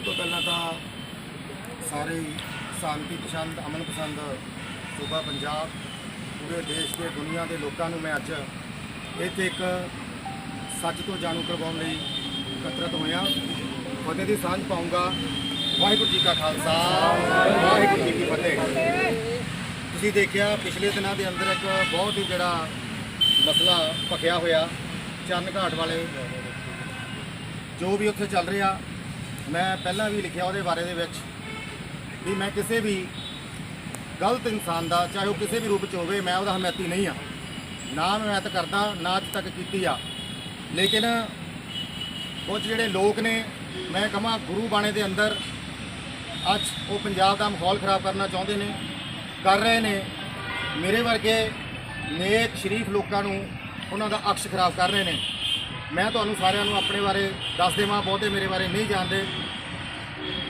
ਸਭ ਤੋਂ ਪਹਿਲਾਂ ਤਾਂ ਸਾਰੇ ਸ਼ਾਂਤੀ, ਪਸੰਦ, ਅਮਨ ਪਸੰਦ, ਸੂਬਾ ਪੰਜਾਬ, ਪੂਰੇ ਦੇਸ਼ ਦੇ ਦੁਨੀਆ ਦੇ ਲੋਕਾਂ ਨੂੰ ਮੈਂ ਅੱਜ ਇੱਥੇ ਇੱਕ ਸੱਚ ਤੋਂ ਜਾਣੂ ਕਰਵਾਉਣ ਲਈ ਇਕੱਤਰਤ ਹੋਇਆ। ਫਤਿਹ ਦੀ ਸਾਂਝ ਪਾਉਂਗਾ। ਵਾਹਿਗੁਰੂ ਜੀ ਕਾ ਖਾਲਸਾ। ਵਾਹਿਗੁਰੂ ਜੀ ਕੀ ਫਤਿਹ। ਤੁਸੀਂ ਦੇਖਿਆ, ਪਿਛਲੇ ਦਿਨਾਂ ਦੇ ਅੰਦਰ ਇੱਕ ਬਹੁਤ ਹੀ ਜਿਹੜਾ ਮਸਲਾ ਭਖਿਆ ਹੋਇਆ, ਚੰਨ ਘਾਟ ਵਾਲੇ। ਜੋ ਵੀ ਉੱਥੇ ਚੱਲ ਰਿਹਾ ਮੈਂ ਪਹਿਲਾਂ ਵੀ ਲਿਖਿਆ ਉਹਦੇ ਬਾਰੇ ਦੇ ਵਿੱਚ ਵੀ ਮੈਂ ਕਿਸੇ ਵੀ ਗਲਤ ਇਨਸਾਨ ਦਾ, ਚਾਹੇ ਉਹ ਕਿਸੇ ਵੀ ਰੂਪ ਚ ਹੋਵੇ, ਮੈਂ ਉਹਦਾ ਹਮਾਇਤੀ ਨਹੀਂ ਆ ਨਾ ਮੈਂ ਹਮਾਇਤ ਕਰਦਾ, ਨਾ ਅੱਜ ਤੱਕ ਕੀਤੀ ਆ। ਲੇਕਿਨ ਕੁਝ ਜਿਹੜੇ ਲੋਕ ਨੇ, ਮੈਂ ਕਹਾਂ ਗੁਰੂ ਬਾਣੇ ਦੇ ਅੰਦਰ ਅੱਜ ਉਹ ਪੰਜਾਬ ਦਾ ਮਾਹੌਲ ਖਰਾਬ ਕਰਨਾ ਚਾਹੁੰਦੇ ਨੇ, ਕਰ ਰਹੇ ਨੇ। ਮੇਰੇ ਵਰਗੇ ਨੇਕ ਸ਼ਰੀਫ ਲੋਕਾਂ ਨੂੰ ਉਹਨਾਂ ਦਾ ਅਕਸ਼ ਖਰਾਬ ਕਰ ਰਹੇ ਨੇ। ਮੈਂ ਤੁਹਾਨੂੰ ਸਾਰਿਆਂ ਨੂੰ ਆਪਣੇ ਬਾਰੇ ਦੱਸ ਦੇਵਾਂ, ਬਹੁਤੇ ਮੇਰੇ ਬਾਰੇ ਨਹੀਂ ਜਾਣਦੇ।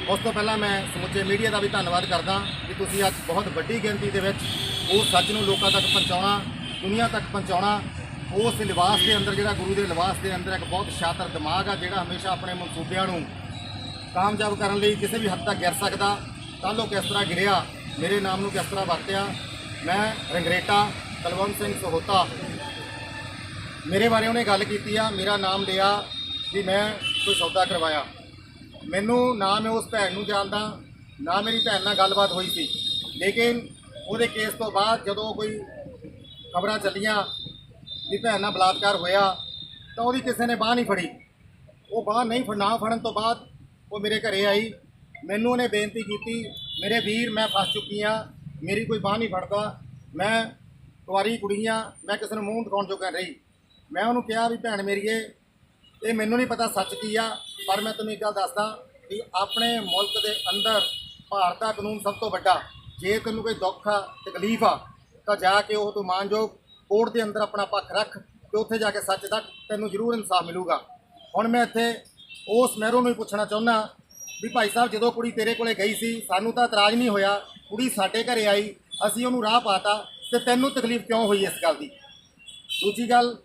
ਉਸ ਤੋਂ ਪਹਿਲਾਂ ਮੈਂ ਸਮੁੱਚੇ ਮੀਡੀਆ ਦਾ ਵੀ ਧੰਨਵਾਦ ਕਰਦਾ ਕਿ ਤੁਸੀਂ ਅੱਜ ਬਹੁਤ ਵੱਡੀ ਗਿਣਤੀ ਦੇ ਵਿੱਚ ਉਹ ਸੱਚ ਨੂੰ ਲੋਕਾਂ ਤੱਕ ਪਹੁੰਚਾਉਣਾ, ਦੁਨੀਆ ਤੱਕ ਪਹੁੰਚਾਉਣਾ, ਉਸ ਲਿਬਾਸ ਦੇ ਅੰਦਰ ਜਿਹੜਾ ਗੁਰੂ ਦੇ ਲਿਬਾਸ ਦੇ ਅੰਦਰ ਇੱਕ ਬਹੁਤ ਸ਼ਾਤਰ ਦਿਮਾਗ ਆ, ਜਿਹੜਾ ਹਮੇਸ਼ਾ ਆਪਣੇ ਮਨਸੂਬਿਆਂ ਨੂੰ ਕਾਮਯਾਬ ਕਰਨ ਲਈ ਕਿਸੇ ਵੀ ਹੱਦ ਤੱਕ ਗਿਰ ਸਕਦਾ। ਕੱਲ੍ਹ ਉਹ ਕਿਸ ਤਰ੍ਹਾਂ ਗਿਰਿਆ, ਮੇਰੇ ਨਾਮ ਨੂੰ ਕਿਸ ਤਰ੍ਹਾਂ ਵਰਤਿਆ, ਮੈਂ ਰੰਗਰੇਟਾ, ਕਲਵੰਤ ਸਿੰਘ ਸਹੋਤਾ ਮੇਰੇ ਬਾਰੇ ਉਹਨੇ ਗੱਲ ਕੀਤੀ ਆ, ਮੇਰਾ ਨਾਮ ਲਿਆ ਵੀ ਮੈਂ ਕੋਈ ਸੌਦਾ ਕਰਵਾਇਆ। ਮੈਨੂੰ ਨਾ ਮੈਂ ਉਸ ਭੈਣ ਨੂੰ ਜਾਣਦਾ, ਨਾ ਮੇਰੀ ਭੈਣ ਨਾਲ ਗੱਲਬਾਤ ਹੋਈ ਸੀ। ਲੇਕਿਨ ਉਹਦੇ ਕੇਸ ਤੋਂ ਬਾਅਦ ਜਦੋਂ ਕੋਈ ਖਬਰਾਂ ਚੱਲੀਆਂ ਵੀ ਭੈਣ ਨਾਲ ਬਲਾਤਕਾਰ ਹੋਇਆ, ਤਾਂ ਉਹਦੀ ਕਿਸੇ ਨੇ ਬਾਹ ਨਹੀਂ ਫੜੀ। ਉਹ ਬਾਹ ਨਹੀਂ ਫੜ ਨਾ ਫੜਨ ਤੋਂ ਬਾਅਦ ਉਹ ਮੇਰੇ ਘਰੇ ਆਈ। ਮੈਨੂੰ ਉਹਨੇ ਬੇਨਤੀ ਕੀਤੀ, ਮੇਰੇ ਵੀਰ, ਮੈਂ ਫਸ ਚੁੱਕੀ ਆ, ਮੇਰੀ ਕੋਈ ਬਾਹ ਨਹੀਂ ਫੜਦਾ। ਮੈਂ ਕੁਆਰੀ ਕੁੜੀ ਆ, ਮੈਂ ਕਿਸੇ ਨੂੰ ਮੂੰਹ ਦਿਖਾਉਣ ਜੋਗਾ ਰਹੀ ਮੈਂ ਉਹਨੂੰ ਕਿਹਾ ਵੀ ਭੈਣ ਮੇਰੀਏ ਇਹ ਮੈਨੂੰ ਨਹੀਂ ਪਤਾ ਸੱਚ ਕੀ ਆ, ਪਰ ਮੈਂ ਤੈਨੂੰ ਇੱਕ ਗੱਲ ਦੱਸਦਾ ਵੀ ਆਪਣੇ ਮੁਲਕ ਦੇ ਅੰਦਰ ਭਾਰਤ ਦਾ ਕਾਨੂੰਨ ਸਭ ਤੋਂ ਵੱਡਾ। ਜੇ ਤੈਨੂੰ ਕੋਈ ਦੁੱਖ ਆ, ਤਕਲੀਫ ਆ, ਤਾਂ ਜਾ ਕੇ ਉਹ ਤੂੰ ਮਾਨਯੋਗ ਕੋਰਟ ਦੇ ਅੰਦਰ ਆਪਣਾ ਪੱਖ ਰੱਖ ਤੇ ਉੱਥੇ ਜਾ ਕੇ ਸੱਚ ਦਾ ਤੈਨੂੰ ਜ਼ਰੂਰ ਇਨਸਾਫ ਮਿਲੂਗਾ। ਹੁਣ ਮੈਂ ਇੱਥੇ ਉਸ ਮਹਿਰੂ ਨੂੰ ਹੀ ਪੁੱਛਣਾ ਚਾਹੁੰਦਾ ਵੀ ਭਾਈ ਸਾਹਿਬ, ਜਦੋਂ ਕੁੜੀ ਤੇਰੇ ਕੋਲੇ ਗਈ ਸੀ, ਸਾਨੂੰ ਤਾਂ ਇਤਰਾਜ਼ ਨਹੀਂ ਹੋਇਆ, ਕੁੜੀ ਸਾਡੇ ਘਰੇ ਆਈ, ਅਸੀਂ ਉਹਨੂੰ ਰਾਹ ਪਾਤਾ ਤੇ ਤੈਨੂੰ ਤਕਲੀਫ ਕਿਉਂ ਹੋਈ ਇਸ ਗੱਲ ਦੀ? ਦੂਜੀ ਗੱਲ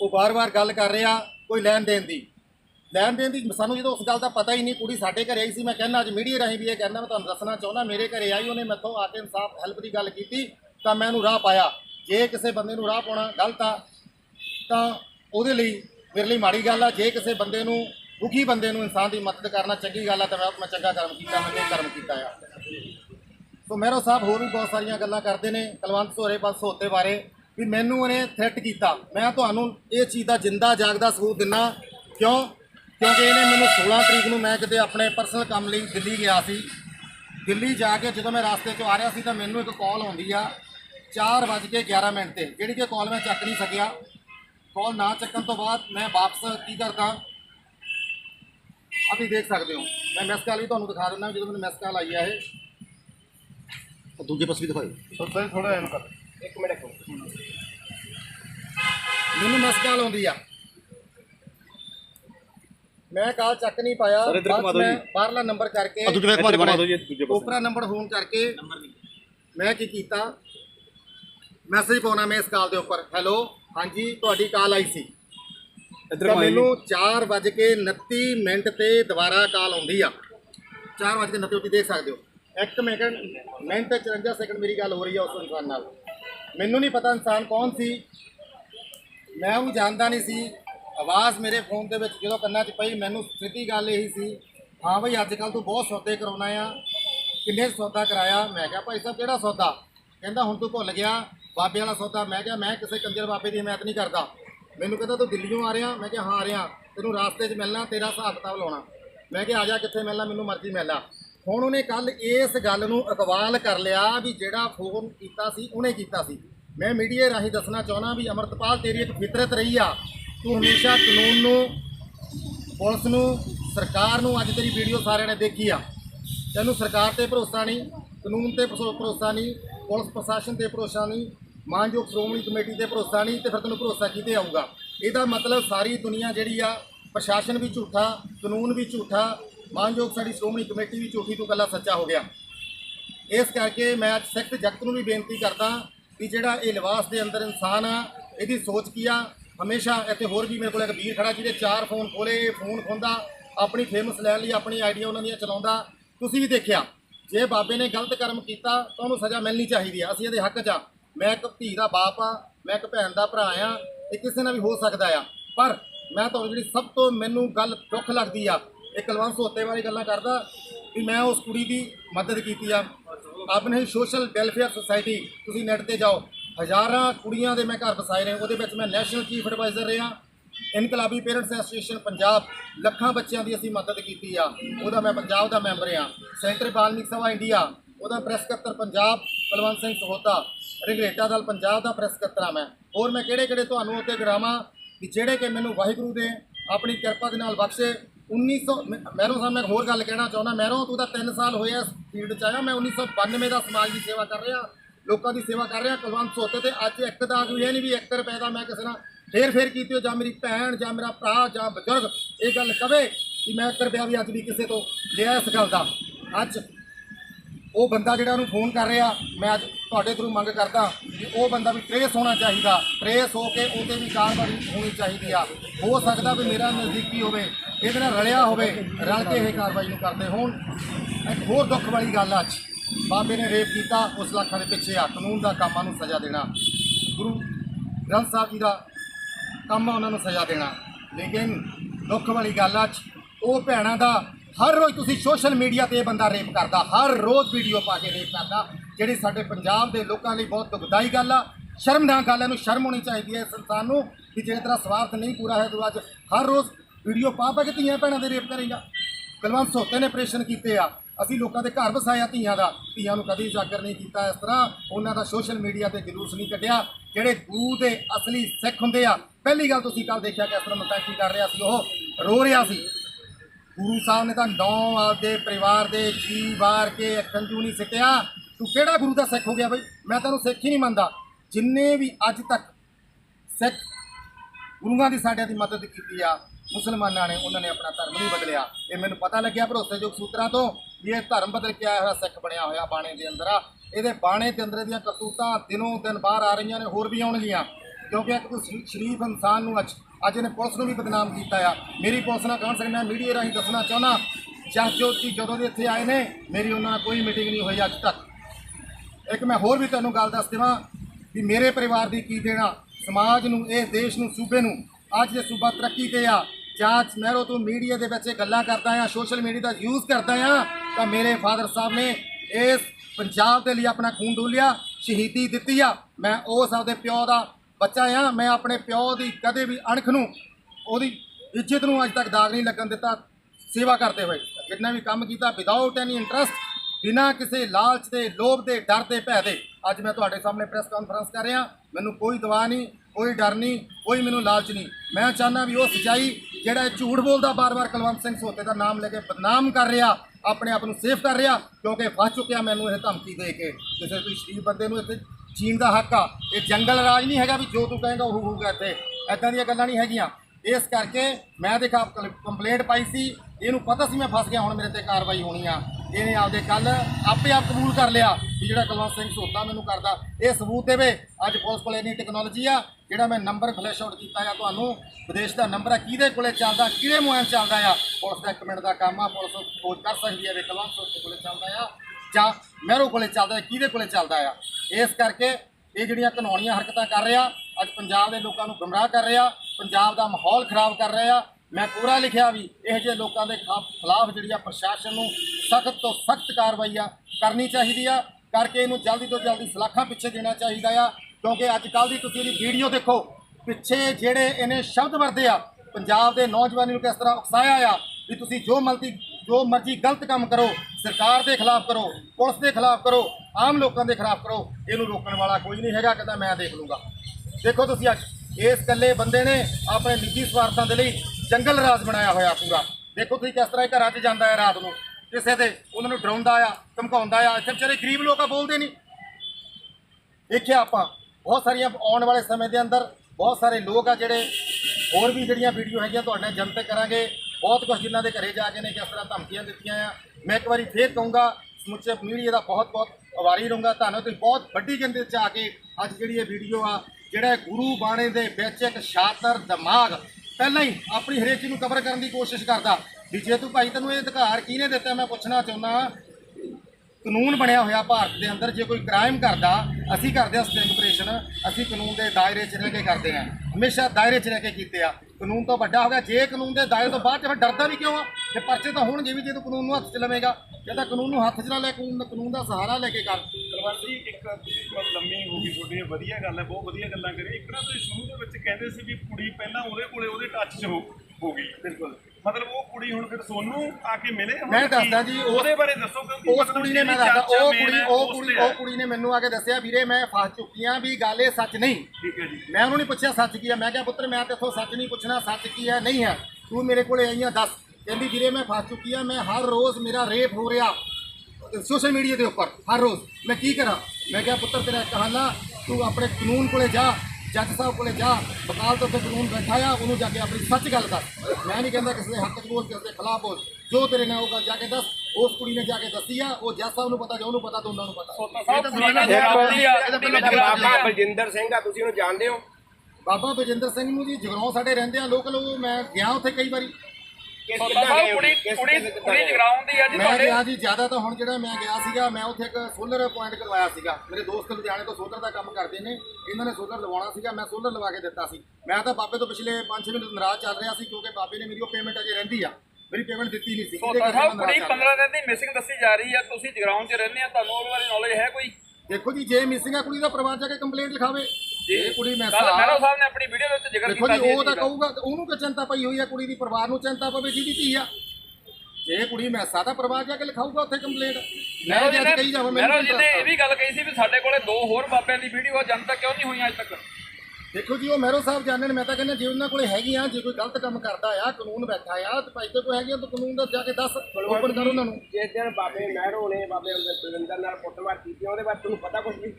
ਉਹ ਬਾਰ-ਬਾਰ ਗੱਲ ਕਰ ਰਿਹਾ ਕੋਈ ਲੈਣ ਦੇਣ ਦੀ। ਲੈਣ ਦੇਣ ਦੀ ਸਾਨੂੰ ਜਦੋਂ ਉਸ ਗੱਲ ਦਾ ਪਤਾ ਹੀ ਨਹੀਂ, ਕੁੜੀ ਸਾਡੇ ਘਰੇ ਆਈ ਸੀ, ਮੈਂ ਕਹਿੰਦਾ ਅੱਜ ਮੀਡੀਆ ਰਾਹੀਂ ਵੀ ਇਹ ਕਹਿੰਦਾ, ਮੈਂ ਤੁਹਾਨੂੰ ਦੱਸਣਾ ਚਾਹੁੰਦਾ, ਮੇਰੇ ਘਰੇ ਆਈ, ਉਹਨੇ ਮੈਥੋਂ ਆ ਕੇ ਇਨਸਾਫ ਹੈਲਪ ਦੀ ਗੱਲ ਕੀਤੀ, ਤਾਂ ਮੈਂ ਉਹਨੂੰ ਰਾਹ ਪਾਇਆ। ਜੇ ਕਿਸੇ ਬੰਦੇ ਨੂੰ ਰਾਹ ਪਾਉਣਾ ਗਲਤ ਆ, ਤਾਂ ਉਹਦੇ ਲਈ ਮੇਰੇ ਲਈ ਮਾੜੀ ਗੱਲ ਆ। ਜੇ ਕਿਸੇ ਬੰਦੇ ਨੂੰ, ਦੁਖੀ ਬੰਦੇ ਨੂੰ ਇਨਸਾਨ ਦੀ ਮਦਦ ਕਰਨਾ ਚੰਗੀ ਗੱਲ ਆ, ਤਾਂ ਮੈਂ ਚੰਗਾ ਕਰਮ ਕੀਤਾ, ਮੈਂ ਇਹ ਕਰਮ ਕੀਤਾ ਆ। ਸੋ ਮਹਿਰੋ ਸਾਹਿਬ ਹੋਰ ਵੀ ਬਹੁਤ ਸਾਰੀਆਂ ਗੱਲਾਂ ਕਰਦੇ ਨੇ, ਕਲਵੰਤ ਸੋਰੇ ਬਸ ਹੋਤੇ ਬਾਰੇ। ਵੀ ਮੈਨੂੰ ਉਹਨੇ ਥ੍ਰੈਟ ਕੀਤਾ। ਮੈਂ ਤੁਹਾਨੂੰ ਇਹ ਚੀਜ਼ ਦਾ ਜਿੰਦਾ ਜਾਗਦਾ ਸਬੂਤ ਦਿੰਨਾ। ਕਿਉਂ? ਕਿਉਂਕਿ ਇਹਨੇ ਮੈਨੂੰ 16 ਤਰੀਕ ਨੂੰ ਮੈਂ ਕਿਤੇ ਆਪਣੇ ਪਰਸਨਲ ਕੰਮ ਲਈ ਦਿੱਲੀ ਗਿਆ ਸੀ। ਦਿੱਲੀ ਜਾ ਕੇ ਜਦੋਂ ਮੈਂ ਰਾਸਤੇ 'ਚੋਂ ਆ ਰਿਹਾ ਸੀ ਤਾਂ ਮੈਨੂੰ ਇੱਕ ਕਾਲ ਆਉਂਦੀ ਆ 4:11 ਮਿੰਟ ਤੇ। ਜਿਹੜੀ ਕਿ ਕਾਲ ਮੈਂ ਚੱਕ ਨਹੀਂ ਸਕਿਆ। ਕਾਲ ਨਾ ਚੱਕਣ ਤੋਂ ਬਾਅਦ ਮੈਂ ਵਾਪਸ ਕੀ ਕਰਦਾ? ਤੁਸੀਂ ਦੇਖ ਸਕਦੇ ਹੋ। ਮੈਂ ਮੈਸ ਕਾਲ ਵੀ ਤੁਹਾਨੂੰ ਦਿਖਾ ਦਿੰਦਾ ਜਦੋਂ ਮੈਨੂੰ ਮੈਸ ਕਾਲ ਆਈ ਆ ਇਹ। ਦੂਜੇ ਪਾਸੇ ਵੀ ਦਿਖਾਓ। ਸਰ ਸਰ ਥੋੜਾ ਇਹਨੂੰ ਕਰ। ਇੱਕ ਮਿੰਟ ਇੱਕ ਮਿੰਟ। ਮੈਨੂੰ ਮੈਸ ਕਾਲ ਆਉਂਦੀ ਆ। ਮੈਂ ਕਾਲ ਚੱਕ ਨਹੀਂ ਪਾਇਆ। ਇੱਧਰ ਘੁਮਾ ਦਿਓ ਮੈਂ ਜੀ। ਬਾਹਰਲਾ ਨੰਬਰ ਕਰਕੇ ਦੂਜੇ ਵੇਖ ਘੁਮਾ ਦਿਓ ਜੀ ਦੂਜੇ ਪਾਸੇ ਓਪਰਾ ਨੰਬਰ ਹੋਣ ਕਰਕੇ ਮੈਂ ਕੀ ਕੀਤਾ? ਮੈਸੇਜ ਪਾਉਣਾ ਮੈਂ ਇਸ ਕਾਲ ਦੇ ਉੱਪਰ। ਹੈਲੋ ਹਾਂਜੀ ਤੁਹਾਡੀ ਕਾਲ ਆਈ ਸੀ। ਇੱਧਰ ਤਾਂ ਘੁਮਾਓ ਮੈਨੂੰ 4:29 ਮਿੰਟ ਤੇ ਦੁਬਾਰਾ ਕਾਲ ਆਉਂਦੀ ਆ। 4:29 ਤੁਸੀਂ ਦੇਖ ਸਕਦੇ ਹੋ। ਇੱਕ ਮਿੰਟ ਮਿੰਟ ਤੇ 54 ਸੈਕਿੰਡ ਮੇਰੀ ਗੱਲ ਹੋ ਰਹੀ ਆ ਉਸ ਇਨਸਾਨ ਨਾਲ। ਮੈਨੂੰ ਨਹੀਂ ਪਤਾ ਇਨਸਾਨ ਕੌਣ ਸੀ। ਮੈਂ ਉਹਨੂੰ ਜਾਣਦਾ ਨਹੀਂ ਸੀ। ਆਵਾਜ਼ ਮੇਰੇ ਫੋਨ ਦੇ ਵਿੱਚ ਜਦੋਂ ਕੰਨਾਂ 'ਚ ਪਈ, ਮੈਨੂੰ ਸਿੱਧੀ ਗੱਲ ਇਹੀ ਸੀ, ਹਾਂ ਬਈ ਅੱਜ ਕੱਲ ਤੂੰ ਬਹੁਤ ਸੌਦੇ ਕਰਾਉਣਾ ਆ। ਕਿੰਨੇ ਸੌਦਾ ਕਰਾਇਆ? ਮੈਂ ਕਿਹਾ, ਭਾਈ ਸਾਹਿਬ, ਕਿਹੜਾ ਸੌਦਾ? ਕਹਿੰਦਾ, ਹੁਣ ਤੂੰ ਭੁੱਲ ਗਿਆ, ਬਾਬੇ ਵਾਲਾ ਸੌਦਾ। ਮੈਂ ਕਿਹਾ, ਮੈਂ ਕਿਸੇ ਕੰਜਰ ਬਾਬੇ ਦੀ ਹਮਾਇਤ ਨਹੀਂ ਕਰਦਾ। ਮੈਨੂੰ ਕਹਿੰਦਾ, ਤੂੰ ਦਿੱਲੀੋਂ ਆ ਰਿਹਾ? ਮੈਂ ਕਿਹਾ, ਹਾਂ, ਆ ਰਿਹਾ। ਤੈਨੂੰ ਰਾਸਤੇ 'ਚ ਮਿਲਣਾ, ਤੇਰਾ ਹਿਸਾਬ ਕਿਤਾਬ ਲਾਉਣਾ। ਮੈਂ ਕਿਹਾ, ਆ ਜਾ, ਕਿੱਥੇ ਮਿਲਣਾ? ਮੈਨੂੰ ਮਰਜ਼ੀ ਮਿਲਣਾ ਹੁਣ ਉਹਨੇ ਕੱਲ ਇਸ ਗੱਲ ਨੂੰ ਇਕਬਾਲ ਕਰ ਲਿਆ ਵੀ ਜਿਹੜਾ ਫੋਨ ਕੀਤਾ ਸੀ, ਉਹਨੇ ਕੀਤਾ ਸੀ। ਮੈਂ ਮੀਡੀਆ ਰਾਹੀਂ ਦੱਸਣਾ ਚਾਹੁੰਦਾ ਵੀ ਅਮਰਤਪਾਲ, ਤੇਰੀ ਇੱਕ ਫਿਤਰਤ ਰਹੀ ਆ। ਤੂੰ ਹਮੇਸ਼ਾ ਕਾਨੂੰਨ ਨੂੰ, ਪੁਲਿਸ ਨੂੰ, ਸਰਕਾਰ ਨੂੰ ਅੱਜ ਤੇਰੀ ਵੀਡੀਓ ਸਾਰਿਆਂ ਨੇ ਦੇਖੀ ਆ। ਤੈਨੂੰ ਸਰਕਾਰ ਤੇ ਭਰੋਸਾ ਨਹੀਂ, ਕਾਨੂੰਨ ਤੇ ਭਰੋ- ਭਰੋਸਾ ਨਹੀਂ, ਪੁਲਿਸ ਪ੍ਰਸ਼ਾਸਨ ਤੇ ਭਰੋਸਾ ਨਹੀਂ, ਮਾਨਯੋਗ ਸ਼੍ਰੋਮਣੀ ਕਮੇਟੀ ਤੇ ਭਰੋਸਾ ਨਹੀਂ ਤੇ ਫਿਰ ਤੈਨੂੰ ਭਰੋਸਾ ਕਿਤੇ ਆਊਗਾ? ਇਹਦਾ ਮਤਲਬ ਸਾਰੀ ਦੁਨੀਆ ਜਿਹੜੀ ਆ, ਪ੍ਰਸ਼ਾਸਨ ਵੀ ਝੂਠਾ, ਕਾਨੂੰਨ ਵੀ ਝੂਠਾ, ਮਾਨਯੋਗ ਸਾਡੀ ਸ਼੍ਰੋਮਣੀ ਕਮੇਟੀ ਵੀ ਝੂਠੀ, ਤੂੰ ਕੱਲਾ ਸੱਚਾ ਹੋ ਗਿਆ। ਇਸ ਕਰਕੇ ਮੈਂ ਅੱਜ ਸਿੱਖ ਜਗਤ ਨੂੰ ਵੀ ਬੇਨਤੀ ਕਰਦਾ ਵੀ ਜਿਹੜਾ ਇਹ ਲਿਬਾਸ ਦੇ ਅੰਦਰ ਇਨਸਾਨ ਆ, ਇਹਦੀ ਸੋਚ ਕੀ ਆ? ਹਮੇਸ਼ਾ ਇੱਥੇ ਹੋਰ ਵੀ ਮੇਰੇ ਕੋਲ ਇੱਕ ਵੀਰ ਖੜਾ ਜਿਹਦੇ ਚਾਰ ਫੋਨ ਖੋਲੇ ਫੋਨ ਖੁੰਦਾ ਆਪਣੀ ਫੇਮਸ ਲੈਣ ਲਈ ਆਪਣੀ ਆਈਡੀਆ ਉਹਨਾਂ ਦੀਆਂ ਚਲਾਉਂਦਾ। ਤੁਸੀਂ ਵੀ ਦੇਖਿਆ, ਜੇ ਬਾਬੇ ਨੇ ਗਲਤ ਕਰਮ ਕੀਤਾ, ਤਾਂ ਉਹਨੂੰ ਸਜ਼ਾ ਮਿਲਣੀ ਚਾਹੀਦੀ ਆ। ਅਸੀਂ ਇਹਦੇ ਹੱਕ 'ਚ ਆ। ਮੈਂ ਇੱਕ ਧੀ ਦਾ ਬਾਪ ਆ, ਮੈਂ ਇੱਕ ਭੈਣ ਦਾ ਭਰਾ ਆ, ਇਹ ਕਿਸੇ ਨਾਲ ਵੀ ਹੋ ਸਕਦਾ ਆ। ਪਰ ਮੈਂ ਤੁਹਾਨੂੰ ਜਿਹੜੀ ਸਭ ਤੋਂ ਮੈਨੂੰ ਗੱਲ ਦੁੱਖ ਲੱਗਦੀ ਆ ਇਹ ਕਲਵੰਸ ਹੋਤੇ ਬਾਰੇ ਗੱਲਾਂ ਕਰਦਾ ਵੀ ਮੈਂ ਉਸ ਕੁੜੀ ਦੀ ਮਦਦ ਕੀਤੀ ਆ। ਆਪਣੇ ਸੋਸ਼ਲ ਵੈਲਫੇਅਰ ਸੁਸਾਇਟੀ, ਤੁਸੀਂ ਨੈਟ ਤੇ ਜਾਓ। ਹਜ਼ਾਰਾਂ ਕੁੜੀਆਂ ਦੇ ਮੈਂ ਘਰ ਵਸਾਏ ਨੇ ਉਹਦੇ ਵਿੱਚ ਮੈਂ ਨੈਸ਼ਨਲ ਚੀਫ ਐਡਵਾਈਜ਼ਰ ਰਿਹਾ। ਇਨਕਲਾਬੀ ਪੇਰੈਂਟਸ ਐਸੋਸੀਏਸ਼ਨ ਪੰਜਾਬ, ਲੱਖਾਂ ਬੱਚਿਆਂ ਦੀ ਅਸੀਂ ਮਦਦ ਕੀਤੀ ਆ। ਉਹਦਾ ਮੈਂ ਪੰਜਾਬ ਦਾ ਮੈਂਬਰ ਆ ਸੈਂਟਰ ਬਾਲਮਿਕ ਸਭਾ ਇੰਡੀਆ, ਉਹਦਾ ਪ੍ਰੈਸ ਸਕੱਤਰ ਪੰਜਾਬ, ਬਲਵੰਤ ਸਿੰਘ ਸਹੋਤਾ, ਰਿਗਰੇਟਾ ਦਲ ਪੰਜਾਬ ਦਾ ਪ੍ਰੈਸ ਸਕੱਤਰ ਆ ਮੈਂ। ਹੋਰ ਮੈਂ ਕਿਹੜੇ ਕਿਹੜੇ ਤੁਹਾਨੂੰ ਉੱਤੇ ਗਰਾਵਾਂ ਵੀ ਜਿਹੜੇ ਕਿ ਮੈਨੂੰ ਵਾਹਿਗੁਰੂ ਦੇ ਆਪਣੀ ਕਿਰਪਾ ਦੇ ਨਾਲ ਬਖਸ਼ੇ। 1900 ਮੈਂ- ਮੈਰੋਂ ਸਾਹਿਬ, ਮੈਂ ਇੱਕ ਹੋਰ ਗੱਲ ਕਹਿਣਾ ਚਾਹੁੰਦਾ। ਮੈਰੋਂ, ਤੂੰ ਤਾਂ 3 ਸਾਲ ਹੋਇਆ ਆ ਫੀਲਡ ਚ ਆਇਆ। ਮੈਂ 1992 ਦਾ ਸਮਾਜ ਦੀ ਸੇਵਾ ਕਰ ਰਿਹਾ, ਲੋਕਾਂ ਦੀ ਸੇਵਾ ਕਰ ਰਿਹਾ, ਕੁਲਵੰਤ ਸੋਤੇ ਤੇ ਅੱਜ ਇੱਕ ਦਾ ਕੋਈ ਇਹ ਨਹੀਂ ਵੀ 1 ਰੁਪਏ ਦਾ ਮੈਂ ਕਿਸੇ ਨਾਲ ਫੇਰ ਫੇਰ ਕੀਤੀ ਹੋ ਜਾਂ ਮੇਰੀ ਭੈਣ, ਜਾਂ ਮੇਰਾ ਭਰਾ, ਜਾਂ ਬਜ਼ੁਰਗ, ਇਹ ਗੱਲ ਕਵੇ ਕਿ ਮੈਂ 1 ਰੁਪਿਆ ਵੀ ਅੱਜ ਵੀ ਕਿਸੇ ਤੋਂ ਲਿਆ ਇਸ ਗੱਲ ਦਾ। ਅੱਜ ਉਹ ਬੰਦਾ ਜਿਹੜਾ ਉਹਨੂੰ ਫੋਨ ਕਰ ਰਿਹਾ, ਮੈਂ ਅੱਜ ਤੁਹਾਡੇ ਥਰੂ ਮੰਗ ਕਰਦਾ ਕਿ ਉਹ ਬੰਦਾ ਵੀ ਟਰੇਸ ਹੋਣਾ ਚਾਹੀਦਾ ਟਰੇਸ ਹੋ ਕੇ ਉਹਦੇ ਵੀ ਕਾਰਵਾਈ ਹੋਣੀ ਚਾਹੀਦੀ ਆ। ਹੋ ਸਕਦਾ ਵੀ ਮੇਰਾ ਨਜ਼ਦੀਕੀ ਹੋਵੇ, ਇਹਦੇ ਨਾਲ ਰਲਿਆ ਹੋਵੇ, ਰਲ ਕੇ ਇਹ ਕਾਰਵਾਈ ਨੂੰ ਕਰਦੇ ਹੋਣ। ਇੱਕ ਹੋਰ ਦੁੱਖ ਵਾਲੀ ਗੱਲ ਆ ਅੱਜ। ਬਾਬੇ ਨੇ ਰੇਪ ਕੀਤਾ, ਉਸ ਲੱਖਾਂ ਦੇ ਪਿੱਛੇ ਆ, ਕਾਨੂੰਨ ਦਾ ਕੰਮਾਂ ਨੂੰ ਸਜ਼ਾ ਦੇਣਾ। ਗੁਰੂ ਗ੍ਰੰਥ ਸਾਹਿਬ ਜੀ ਦਾ ਕੰਮ ਆ ਉਹਨਾਂ ਨੂੰ ਸਜ਼ਾ ਦੇਣਾ। ਲੇਕਿਨ ਦੁੱਖ ਵਾਲੀ ਗੱਲ ਆ ਅੱਜ, ਉਹ ਭੈਣਾਂ ਦਾ ਹਰ ਰੋਜ਼ ਤੁਸੀਂ ਸੋਸ਼ਲ ਮੀਡੀਆ ਤੇ ਇਹ ਬੰਦਾ ਰੇਪ ਕਰਦਾ, ਹਰ ਰੋਜ਼ ਵੀਡੀਓ ਪਾ ਕੇ ਰੇਪ ਕਰਦਾ, ਜਿਹੜੀ ਸਾਡੇ ਪੰਜਾਬ ਦੇ ਲੋਕਾਂ ਲਈ ਬਹੁਤ ਦੁਖਦਾਈ ਗੱਲ ਆ। ਸ਼ਰਮਨਾਕ ਗੱਲ ਹੈ ਇਹਨੂੰ ਸ਼ਰਮ ਹੋਣੀ ਚਾਹੀਦੀ ਹੈ ਇਸ ਇਨਸਾਨ ਨੂੰ ਕਿ ਜੇ ਤੇਰਾ ਸਵਾਰਥ ਨਹੀਂ ਪੂਰਾ ਹੈ ਤੂੰ ਅੱਜ ਹਰ ਰੋਜ਼ ਵੀਡੀਓ ਪਾ ਪਾ ਕੇ ਧੀਆਂ ਭੈਣਾਂ ਦੇ ਰੇਪ ਕਰੇਗਾ। ਕੁਲਵੰਤ ਸੋਤੇ ਨੇ ਆਪਰੇਸ਼ਨ ਕੀਤੇ ਆ। ਅਸੀਂ ਲੋਕਾਂ ਦੇ ਘਰ ਵਸਾਇਆ ਧੀਆਂ ਦਾ। ਧੀਆਂ ਨੂੰ ਕਦੀ ਉਜਾਗਰ ਨਹੀਂ ਕੀਤਾ ਇਸ ਤਰ੍ਹਾਂ। ਉਹਨਾਂ ਦਾ ਸੋਸ਼ਲ ਮੀਡੀਆ ਤੇ ਜਲੂਸ ਨਹੀਂ ਕੱਢਿਆ। ਜਿਹੜੇ ਗੁਰੂ ਦੇ ਅਸਲੀ ਸਿੱਖ ਹੁੰਦੇ ਆ, ਪਹਿਲੀ ਗੱਲ ਤੁਸੀਂ ਕੱਲ ਦੇਖਿਆ ਕਿ ਇਸ ਤਰ੍ਹਾਂ ਮਤਾਕੀ ਕਰ ਰਿਹਾ ਸੀ, ਉਹ ਰੋ ਰਿਹਾ ਸੀ। ਗੁਰੂ ਸਾਹਿਬ ਨੇ ਤਾਂ ਨੌ ਆਪਦੇ ਪਰਿਵਾਰ ਦੇ ਜੀ ਵਾਰ ਕੇ ਕੰਜੂ ਨਹੀਂ ਸਿੱਟਿਆ। ਤੂੰ ਕਿਹੜਾ ਗੁਰੂ ਦਾ ਸਿੱਖ ਹੋ ਗਿਆ ਬਈ? ਮੈਂ ਤੈਨੂੰ ਸਿੱਖ ਹੀ ਨਹੀਂ ਮੰਨਦਾ। ਜਿੰਨੇ ਵੀ ਅੱਜ ਤੱਕ ਸਿੱਖ ਗੁਰੂਆਂ ਦੀ ਸਾਡਿਆਂ ਦੀ ਮਦਦ ਕੀਤੀ ਆ, ਮੁਸਲਮਾਨਾਂ ਨੇ, ਉਹਨਾਂ ਨੇ ਆਪਣਾ ਧਰਮ ਨਹੀਂ ਬਦਲਿਆ। ਇਹ ਮੈਨੂੰ ਪਤਾ ਲੱਗਿਆ ਭਰੋਸੇਯੋਗ ਸੂਤਰਾਂ ਤੋਂ ਵੀ ਇਹ ਧਰਮ ਬਦਲ ਕੇ ਆਇਆ ਹੋਇਆ, ਸਿੱਖ ਬਣਿਆ ਹੋਇਆ ਬਾਣੇ ਦੇ ਅੰਦਰ ਆ। ਇਹਦੇ ਬਾਣੇ ਦੇ ਅੰਦਰ ਦੀਆਂ ਕਰਤੂਤਾਂ ਦਿਨੋਂ ਦਿਨ ਬਾਹਰ ਆ ਰਹੀਆਂ ਨੇ, ਹੋਰ ਵੀ ਆਉਣਗੀਆਂ। ਕਿਉਂਕਿ ਇੱਕ ਕੋਈ ਸ਼ਰੀਫ ਇਨਸਾਨ ਨੂੰ ਅੱਜ ਅੱਜ ਇਹਨੇ ਪੁਲਿਸ ਨੂੰ ਵੀ ਬਦਨਾਮ ਕੀਤਾ ਆ। ਮੇਰੀ ਪੁਲਿਸ ਨਾਲ ਕੌਣ ਸਕਦਾ ਮੀਡੀਆ ਰਾਹੀਂ ਦੱਸਣਾ ਚਾਹੁੰਦਾ ਜਸਜੋਤ ਜੀ ਜਦੋਂ ਦੇ ਇੱਥੇ ਆਏ ਨੇ, ਮੇਰੀ ਉਹਨਾਂ ਨਾਲ ਕੋਈ ਮੀਟਿੰਗ ਨਹੀਂ ਹੋਈ ਅੱਜ ਤੱਕ। ਇੱਕ ਮੈਂ ਹੋਰ ਵੀ ਤੁਹਾਨੂੰ ਗੱਲ ਦੱਸ ਦੇਵਾਂ ਵੀ ਮੇਰੇ ਪਰਿਵਾਰ ਦੀ ਕੀ ਦੇਣਾ, ਸਮਾਜ ਨੂੰ ਇਸ ਦੇਸ਼ ਨੂੰ, ਸੂਬੇ ਨੂੰ, ਅੱਜ ਦੇ ਸੂਬਾ ਤਰੱਕੀ ਤੇ ਆ। ਜਾਂਚ ਮਹਿਰੋ ਤੂੰ ਮੀਡੀਆ ਦੇ ਵਿੱਚ ਗੱਲਾਂ ਕਰਦਾ ਆ, ਸੋਸ਼ਲ ਮੀਡੀਆ ਦਾ ਯੂਜ਼ ਕਰਦਾ ਆ, ਤਾਂ ਮੇਰੇ ਫਾਦਰ ਸਾਹਿਬ ਨੇ ਇਸ ਪੰਜਾਬ ਦੇ ਲਈ ਆਪਣਾ ਖੂਨ ਡੋਲਿਆ, ਸ਼ਹੀਦੀ ਦਿੱਤੀ ਆ। ਮੈਂ ਉਸ ਆਪਦੇ ਪਿਓ ਦਾ ਬੱਚਾ ਆ, ਮੈਂ ਆਪਣੇ ਪਿਓ ਦੀ ਕਦੇ ਵੀ ਅਣਖ ਨੂੰ ਉਹਦੀ ਇੱਜ਼ਤ ਨੂੰ ਅੱਜ ਤੱਕ ਦਾਗ ਨਹੀਂ ਲੱਗਣ ਦਿੱਤਾ, ਸੇਵਾ ਕਰਦੇ ਹੋਏ। ਜਿੰਨਾ ਵੀ ਕੰਮ ਕੀਤਾ ਵਿਦਆਊਟ ਐਨੀ ਇੰਟਰਸਟ ਬਿਨਾਂ ਕਿਸੇ ਲਾਲਚ ਦੇ, ਲੋਭ ਦੇ, ਡਰ ਦੇ, ਭੈ ਦੇ, ਅੱਜ ਮੈਂ ਤੁਹਾਡੇ ਸਾਹਮਣੇ ਪ੍ਰੈਸ ਕਾਨਫਰੰਸ ਕਰ ਰਿਹਾ। ਮੈਨੂੰ ਕੋਈ ਦਵਾ ਨਹੀਂ, ਕੋਈ ਡਰ ਨਹੀਂ, ਕੋਈ ਮੈਨੂੰ ਲਾਲਚ ਨਹੀਂ। ਮੈਂ ਚਾਹੁੰਦਾ ਵੀ ਉਹ ਸਚਾਈ ਜਿਹੜਾ ਝੂਠ ਬੋਲਦਾ ਬਾਰ-ਬਾਰ ਕੁਲਵੰਤ ਸਿੰਘ ਸੋਤੇ ਦਾ ਨਾਮ ਲੈ ਕੇ ਬਦਨਾਮ ਕਰ ਰਿਹਾ, ਆਪਣੇ ਆਪ ਨੂੰ ਸੇਫ ਕਰ ਰਿਹਾ, ਕਿਉਂਕਿ ਫਸ ਚੁੱਕਿਆ ਮੈਨੂੰ ਇਹ ਧਮਕੀ ਦੇ ਕੇ। ਕਿਸੇ ਕੋਈ ਸ਼ਰੀਫ ਬੰਦੇ ਨੂੰ ਇੱਥੇ ਜੀਣ ਦਾ ਹੱਕ ਆ। ਇਹ ਜੰਗਲ ਰਾਜ ਨਹੀਂ ਹੈਗਾ ਵੀ ਜੋ ਤੂੰ ਕਹੇਗਾ ਉਹ ਹੋਊਗਾ ਇੱਥੇ। ਐਦਾਂ ਦੀਆਂ ਗੱਲਾਂ ਨਹੀਂ ਹੈਗੀਆਂ। ਇਸ ਕਰਕੇ ਮੈਂ ਦੇ ਖਿਲਾਫ ਕੰਪਲੇਂਟ ਪਾਈ ਸੀ। ਇਹਨੂੰ ਪਤਾ ਸੀ ਮੈਂ ਫਸ ਗਿਆ, ਹੁਣ ਮੇਰੇ ਤੇ ਕਾਰਵਾਈ ਹੋਣੀ ਆ। ਇਹਨੇ ਆਪਦੇ ਕੱਲ ਆਪੇ ਆਪ ਕਬੂਲ ਕਰ ਲਿਆ ਵੀ ਜਿਹੜਾ ਕੁਲਵੰਤ ਸਿੰਘ ਸੋਤਾ ਮੈਨੂੰ ਕਰਦਾ। ਇਹ ਸਬੂਤ ਦੇਵੇ। ਅੱਜ ਪੁਲਿਸ ਕੋਲ ਇੰਨੀ ਟੈਕਨੋਲੋਜੀ ਆ, ਜਿਹੜਾ ਮੈਂ ਨੰਬਰ ਫਲੈਸ਼ ਆਊਟ ਕੀਤਾ ਆ ਤੁਹਾਨੂੰ, ਵਿਦੇਸ਼ ਦਾ ਨੰਬਰ ਆ, ਕਿਹਦੇ ਕੋਲੇ ਚੱਲਦਾ ਕਿਹਦੇ ਮੋਬਾਈਲ ਚੱਲਦਾ ਆ, ਪੁਲਿਸ ਦਾ ਇੱਕ ਮਿੰਟ ਦਾ ਕੰਮ ਆ, ਪੁਲਿਸ ਖੋਜ ਕਰ ਸਕਦੀ ਹੈ ਵੀ ਕਲਵੰਤ ਸੋਤੇ ਕੋਲੇ ਚੱਲਦਾ ਆ ਜਾਂ ਮੈਰੋ ਕੋਲੇ ਚੱਲਦਾ, ਕਿਹਦੇ ਕੋਲੇ ਚੱਲਦਾ ਆ। ਇਸ ਕਰਕੇ ਇਹ ਜਿਹੜੀਆਂ ਕਾਨੂੰਨੀਆਂ ਹਰਕਤਾਂ ਕਰ ਰਿਹਾ, ਅੱਜ ਪੰਜਾਬ ਦੇ ਲੋਕਾਂ ਨੂੰ ਗੁੰਮਰਾਹ ਕਰ ਰਿਹਾ, ਪੰਜਾਬ ਦਾ ਮਾਹੌਲ ਖਰਾਬ ਕਰ ਰਿਹਾ। ਮੈਂ ਪੂਰਾ ਲਿਖਿਆ ਵੀ ਇਹੋ ਜਿਹੇ ਲੋਕਾਂ ਦੇ ਖਾ- ਖਿਲਾਫ ਜਿਹੜੀ ਆ ਪ੍ਰਸ਼ਾਸਨ ਨੂੰ ਸਖਤ ਤੋਂ ਸਖਤ ਕਾਰਵਾਈ ਆ ਕਰਨੀ ਚਾਹੀਦੀ ਆ। ਕਰਕੇ ਇਹਨੂੰ ਜਲਦੀ ਤੋਂ ਜਲਦੀ ਸਲਾਖਾਂ ਪਿੱਛੇ ਦੇਣਾ ਚਾਹੀਦਾ ਆ। ਕਿਉਂਕਿ ਅੱਜ ਕੱਲ੍ਹ ਦੀ ਤੁਸੀਂ ਇਹਦੀ ਵੀਡੀਓ ਦੇਖੋ, ਪਿੱਛੇ ਜਿਹੜੇ ਇਹਨੇ ਸ਼ਬਦ ਵਰਤੇ ਆ, ਪੰਜਾਬ ਦੇ ਨੌਜਵਾਨਾਂ ਨੂੰ ਕਿਸ ਤਰ੍ਹਾਂ ਉਕਸਾਇਆ ਆ, ਵੀ ਤੁਸੀਂ ਜੋ ਮਰਜ਼ੀ ਜੋ ਮਰਜ਼ੀ ਗਲਤ ਕੰਮ ਕਰੋ, ਸਰਕਾਰ ਦੇ ਖਿਲਾਫ ਕਰੋ, ਪੁਲਿਸ ਦੇ ਖਿਲਾਫ ਕਰੋ, ਆਮ ਲੋਕਾਂ ਦੇ ਖਿਲਾਫ ਕਰੋ, ਇਹਨੂੰ ਰੋਕਣ ਵਾਲਾ ਕੋਈ ਨਹੀਂ ਹੈਗਾ, ਕਹਿੰਦਾ ਮੈਂ ਦੇਖ ਲੂੰਗਾ। ਦੇਖੋ ਤੁਸੀਂ ਅੱਜ, ਇਸ ਇਕੱਲੇ ਬੰਦੇ ਨੇ ਆਪਣੇ ਨਿੱਜੀ ਸਵਾਰਥਾਂ ਦੇ ਲਈ ਜੰਗਲ ਰਾਜ ਬਣਾਇਆ ਹੋਇਆ ਪੂਰਾ। ਦੇਖੋ ਤੁਸੀਂ ਕਿਸ ਤਰ੍ਹਾਂ ਘਰਾਂ 'ਚ ਜਾਂਦਾ ਹੈ ਰਾਤ ਨੂੰ। ਕਿਸੇ ਦੇ ਉਹਨਾਂ ਨੂੰ ਡਰਾਉਂਦਾ ਆ, ਧਮਕਾਉਂਦਾ ਆ, ਇੱਥੇ ਵਿਚਾਰੇ ਗਰੀਬ ਲੋਕ ਆ, ਬੋਲਦੇ ਨਹੀਂ। ਦੇਖਿਆ ਆਪਾਂ, ਬਹੁਤ ਸਾਰੀਆਂ ਆਉਣ ਵਾਲੇ ਸਮੇਂ ਦੇ ਅੰਦਰ ਬਹੁਤ ਸਾਰੇ ਲੋਕ ਆ ਜਿਹੜੇ ਹੋਰ ਵੀ ਜਿਹੜੀਆਂ ਵੀਡੀਓ ਹੈਗੀਆਂ, ਤੁਹਾਡੇ ਨਾਲ ਜਨਤਕ ਕਰਾਂਗੇ। ਬਹੁਤ ਕੁਝ ਜਿਨ੍ਹਾਂ ਦੇ ਘਰੇ ਜਾ ਕੇ ਨੇ ਕਿਸ ਤਰ੍ਹਾਂ ਧਮਕੀਆਂ ਦਿੱਤੀਆਂ ਆ। ਮੈਂ ਇੱਕ ਵਾਰੀ ਫੇਰ ਕਹੂੰਗਾ, ਸਮੁੱਚੇ ਮੀਡੀਆ ਦਾ ਬਹੁਤ ਬਹੁਤ ਆਵਾਰੀ ਰਹੂੰਗਾ। ਤੁਹਾਨੂੰ ਤੁਸੀਂ ਬਹੁਤ ਵੱਡੀ ਗਿਣਤੀ 'ਚ ਆ ਕੇ ਅੱਜ ਜਿਹੜੀ ਇਹ ਵੀਡੀਓ ਆ, ਜਿਹੜਾ ਗੁਰੂ ਬਾਣੇ ਦੇ ਵਿੱਚ ਇੱਕ ਸ਼ਾਤਰ ਦਿਮਾਗ, ਪਹਿਲਾਂ ਹੀ ਆਪਣੀ ਹਰੇਕ ਚੀਜ਼ ਨੂੰ ਕਵਰ ਕਰਨ ਦੀ ਕੋਸ਼ਿਸ਼ ਕਰਦਾ। ਵੀ ਜੇ ਤੂੰ ਭਾਈ ਤੈਨੂੰ ਇਹ ਅਧਿਕਾਰ ਕਿਹਨੇ ਦਿੱਤਾ, ਮੈਂ ਪੁੱਛਣਾ ਚਾਹੁੰਦਾ ਕਾਨੂੰਨ ਬਣਿਆ ਹੋਇਆ ਭਾਰਤ ਦੇ ਅੰਦਰ, ਜੇ ਕੋਈ ਕ੍ਰਾਈਮ ਕਰਦਾ, ਅਸੀਂ ਕਰਦੇ ਹਾਂ ਸਟਿੰਗ ਆਪਰੇਸ਼ਨ ਅਸੀਂ ਕਾਨੂੰਨ ਦੇ ਦਾਇਰੇ 'ਚ ਰਹਿ ਕੇ ਕਰਦੇ ਹਾਂ। ਹਮੇਸ਼ਾ ਦਾਇਰੇ 'ਚ ਰਹਿ ਕੇ ਕੀਤੇ ਆ। ਕਾਨੂੰਨ ਤੋਂ ਵੱਡਾ ਹੋ ਗਿਆ। ਜੇ ਕਾਨੂੰਨ ਦੇ ਦਾਇਰੇ ਤੋਂ ਬਾਅਦ 'ਚ ਫਿਰ ਡਰਦਾ ਵੀ ਕਿਉਂ ਆ? ਤੇ ਪਰਚੇ ਤਾਂ ਹੋਣਗੇ ਵੀ, ਜੇ ਤੂੰ ਕਾਨੂੰਨ ਨੂੰ ਹੱਥ 'ਚ ਲਵੇਂਗਾ, ਜੇ ਤਾਂ ਕਾਨੂੰਨ ਨੂੰ ਹੱਥ 'ਚ ਨਾ ਲੈ, ਕਾਨੂੰਨ ਕਾਨੂੰਨ ਦਾ ਸਹਾਰਾ ਲੈ ਕੇ ਕਰ। ਕੁਲਵੰਤ ਜੀ, ਇੱਕ ਤੁਸੀਂ ਮਤਲਬ ਲੰਮੀ ਹੋ ਗਈ ਤੁਹਾਡੀ ਵਧੀਆ ਗੱਲ ਹੈ, ਬਹੁਤ ਵਧੀਆ ਗੱਲਾਂ ਕਰੀ ਇੱਕ ਨਾ ਤੁਸੀਂ ਸ਼ੁਰੂ ਦੇ ਵਿੱਚ ਕਹਿੰਦੇ ਸੀ ਵੀ ਕੁੜੀ ਪਹਿਲਾਂ ਉਹਦੇ ਕੋਲੇ ਉਹਦੇ ਟੱਚ 'ਚ ਹੋ ਹੋ ਗਈ ਬਿਲਕੁਲ। ਮਤਲਬ ਉਹ ਕੁੜੀ ਹੁਣ ਫਿਰ ਸੋਨੂੰ ਆ ਕੇ ਮਿਲੇ? ਹੁਣ ਮੈਂ ਕੀ? ਦੱਸਦਾ ਜੀ, ਉਸ- ਉਹਦੇ ਬਾਰੇ ਦੱਸੋ ਕਿਉਂਕਿ ਉਸ ਮਤਲਬ ਕੁੜੀ ਨੇ ਮੈਂ ਜਿਹੜੀ ਦੱਸਦਾ ਚਰਚਾ ਉਹ main ਕੁੜੀ ਹੈ, ਉਹ ਉਸ ਕੁੜੀ ਤੇ ਉਹ ਹੈ। ਕੁੜੀ ਨੇ ਮੈਨੂੰ ਆ ਕੇ ਦੱਸਿਆ ਵੀਰੇ ਮੈਂ ਫਸ ਚੁੱਕੀ ਆ ਵੀ ਗੱਲ ਇਹ ਸੱਚ ਨਹੀਂ। ਠੀਕ ਹੈ ਜੀ। ਮੈਂ ਉਹਨੂੰ ਨਹੀਂ ਪੁੱਛਿਆ ਸੱਚ ਕੀ ਹੈ। ਮੈਂ ਕਿਹਾ ਪੁੱਤਰ ਮੈਂ ਤੇਥੋਂ ਸੱਚ ਨਹੀਂ ਪੁੱਛਣਾ ਸੱਚ ਕੀ ਹੈ ਨਹੀਂ ਹੈ। ਤੂੰ ਮੇਰੇ ਕੋਲੇ ਆਈਆਂ ਦੱਸ। ਕਹਿੰਦੀ ਵੀਰੇ ਮੈਂ ਫਸ ਚੁੱਕੀ ਆ ਮੈਂ ਹਰ ਰੋਜ਼ ਮੇਰਾ ਰੇਪ ਹੋ ਰਿਹਾ। ਸੋਸ਼ਲ ਮੀਡੀਆ ਦੇ ਉੱਪਰ ਹਰ ਰੋਜ਼। ਮੈਂ ਕੀ ਕਰਾਂ? ਮੈਂ ਕਿਹਾ ਪੁੱਤਰ ਤੇਰਾ ਆ। ਤੂੰ ਆਪਣੇ ਕਾਨੂੰਨ ਕੋਲੇ ਜਾ। ਜੱਜ ਸਾਹਿਬ ਕੋਲੇ ਜਾ ਬਕਾਲ ਤੋਂ ਕਾਨੂੰਨ ਬੈਠਾ ਆ ਉਹਨੂੰ ਜਾ ਕੇ ਆਪਣੀ ਸੱਚ ਗੱਲ ਦੱਸ। ਮੈਂ ਨਹੀਂ ਕਹਿੰਦਾ ਕਿਸੇ ਦੇ ਹੱਕ 'ਚ ਬੋਲ ਕਿਸੇ ਦੇ ਖਿਲਾਫ ਬੋਲ ਜੋ ਤੇਰੇ ਨਾਲ ਉਹ ਗੱਲ ਜਾ ਕੇ ਦੱਸ ਉਸ ਕੁੜੀ ਨੇ ਜਾ ਕੇ ਦੱਸੀ ਆ ਉਹ ਜੱਜ ਸਾਹਿਬ ਨੂੰ ਪਤਾ ਜੋ ਉਹਨੂੰ ਪਤਾ ਦੋਨਾਂ ਨੂੰ ਪਤਾ। ਬਾਬਾ ਬਲਜਿੰਦਰ ਸਿੰਘ ਆ ਤੁਸੀਂ ਉਹਨੂੰ ਜਾਣਦੇ ਹੋ? ਬਾਬਾ ਬਜਿੰਦਰ ਸਿੰਘ ਨੂੰ ਜੀ ਜਗਰਾਉਂ ਸਾਡੇ ਰਹਿੰਦੇ ਆ ਲੋਕਲ ਉਹ ਮੈਂ ਗਿਆ ਉੱਥੇ ਕਈ ਵਾਰੀ। ਸੋਤਾ ਸਾਹਿਬ? ਕੁੜੀ ਕੁੜੀ ਕੁੜੀ ਗਏ ਹੋ? ਜਗਰਾਉਂ ਦੀ ਆ ਜੀ ਮੈਂ ਤੁਹਾਡੇ ਗਿਆ ਜੀ ਜ਼ਿਆਦਾ ਤਾਂ ਹੁਣ ਜਿਹੜਾ ਮੈਂ ਗਿਆ ਸੀਗਾ ਮੈਂ ਉੱਥੇ ਇੱਕ ਸੋਲਰ ਪੁਆਇੰਟ ਕਰਵਾਇਆ ਸੀਗਾ ਮੇਰੇ ਦੋਸਤ ਲੁਧਿਆਣੇ ਤੋਂ ਸੋਲਰ ਦਾ ਕੰਮ ਕਰਦੇ ਨੇ ਇਹਨਾਂ ਨੇ ਸੋਲਰ ਲਵਾਉਣਾ ਸੀਗਾ ਮੈਂ ਸੋਲਰ ਲਵਾ ਕੇ ਦਿੱਤਾ ਸੀ ਮੈਂ ਤਾਂ ਬਾਬੇ ਤੋਂ ਪਿਛਲੇ 5-6 ਮਹੀਨੇ ਤੋਂ ਨਾਰਾਜ਼ ਚੱਲ ਰਿਹਾ ਸੀ ਕਿਉਂਕਿ ਬਾਬੇ ਨੇ ਮੇਰੀ ਉਹ ਪੇਮੈਂਟ ਅਜੇ ਰਹਿੰਦੀ ਆ ਮੇਰੀ ਪੇਮੈਂਟ ਦਿੱਤੀ ਨਹੀਂ ਸੀ ਸੋਤਾ ਸਾਹਿਬ ਕੁੜੀ ਨਾਰਾਜ਼ ਚੱਲ ਰਿਹਾ। 15 ਦਿਨ ਦੀ ਮਿਸਿੰਗ ਦੱਸੀ ਜਾ ਰਹੀ ਆ ਤੁਸੀਂ ਜਗਰਾਉਂ 'ਚ ਰਹਿੰਦੇ ਆ ਤੁਹਾਨੂੰ ਉਹਦੇ ਬਾਰੇ ਨੌਲੇਜ ਹੈ ਕੋਈ ਦੇਖੋ ਜੀ ਜੇ ਮਿਸਿੰਗ ਆ ਕੁੜੀ ਦਾ ਪਰਿਵਾਰ ਜਾ ਕੇ ਕੰਪਲੇਂਟ ਲਿਖਾਵੇ ਇਹ ਕੁੜੀ ਕੱਲ ਮਹਿਰੋ ਸਾਹਿਬ ਨੇ ਆਪਣੀ ਵੀਡੀਓ ਵਿੱਚ ਜ਼ਿਕਰ ਦੇਖੋ ਕੀਤਾ ਜੀ ਉਹ ਤਾਂ। ਕਹੂਗਾ ਕਿ ਉਹਨੂੰ ਕਿ ਚਿੰਤਾ ਪਈ ਹੋਈ ਆ ਕੁੜੀ ਦੀ ਪਰਿਵਾਰ ਨੂੰ ਚਿੰਤਾ ਪਵੇ ਜਿਹਦੀ ਧੀ ਆ? ਜੇ ਕੁੜੀ ਮੈਸਾ ਦਾ ਪਰਿਵਾਰ ਜਾ ਕੇ ਲਿਖਾਊਗਾ ਉੱਥੇ ਕੰਪਲੇਂਟ ਮੈਂ ਜੇ ਜੀ ਅੱਜ ਕਹੀ ਜਾਵਾਂ ਮੈਨੂੰ ਮਹਿਰੋ ਜੀ ਨੇ ਇਹ ਵੀ ਗੱਲ ਕਹੀ ਸੀ ਵੀ ਸਾਡੇ ਕੋਲੇ ਦੋ ਹੋਰ ਬਾਬਿਆਂ ਦੀ ਵੀਡੀਓ ਆ ਜਨਤਾ ਕਿਉਂ ਨਹੀਂ ਹੋਈਆਂ ਅਜੇ ਤੱਕ? ਦੇਖੋ ਜੀ ਉਹ ਮਹਿਰੋ ਸਾਹਿਬ ਜਾਣਨ ਮੈਂ ਤਾਂ ਕਹਿੰਦਾ ਜੇ ਉਹਨਾਂ ਕੋਲੇ ਹੈਗੀਆਂ ਜੇ ਕੋਈ ਗਲਤ ਕੰਮ ਕਰਦਾ ਆ ਕਾਨੂੰਨ ਬੈਠਾ ਆ ਤੇ ਭਾਈ ਤੇ ਕੋਈ ਹੈਗੀ ਆ ਤਾਂ ਕਾਨੂੰਨ ਦਾ ਜਾ ਕੇ ਦੱਸ ਓਪਨ ਕਰੋ ਉਹਨਾਂ ਨੂੰ। ਜਿਸ ਦਿਨ ਬਾਬੇ ਮਹਿਰੋ ਨੇ ਬਾਬੇ ਬਲਜਿੰਦਰ ਨਾਲ ਕੁੱਟਮਾਰ ਕੀਤੀ ਉਹਦੇ ਬਾਰੇ ਤੁਹਾਨੂੰ ਪਤਾ ਕੁਝ ਨਹੀਂ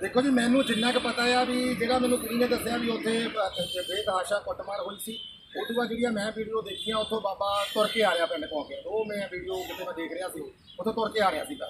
ਦੇਖੋ ਜੀ ਮੈਨੂੰ ਜਿੰਨਾ ਕੁ ਪਤਾ ਆ ਵੀ ਜਿਹੜਾ ਮੈਨੂੰ ਕੁੜੀ ਨੇ ਦੱਸਿਆ ਵੀ ਉੱਥੇ ਬੇਤਹਾਸ਼ਾ ਕੁੱਟਮਾਰ ਹੋਈ ਸੀ ਤੋਂ ਬਾਅਦ ਜਿਹੜੀਆਂ ਮੈਂ ਵੀਡੀਓ ਦੇਖੀਆਂ ਉੱਥੋਂ ਬਾਬਾ ਤੁਰ ਕੇ ਆ ਰਿਹਾ ਪਿੰਡ ਕੋਲ ਕੇ। ਉਹ ਮੈਂ ਵੀਡੀਓ ਕਿਤੇ ਮੈਂ ਦੇਖ ਰਿਹਾ ਸੀ ਉੱਥੋਂ ਤੁਰ ਕੇ ਆ ਰਿਹਾ ਸੀਗਾ।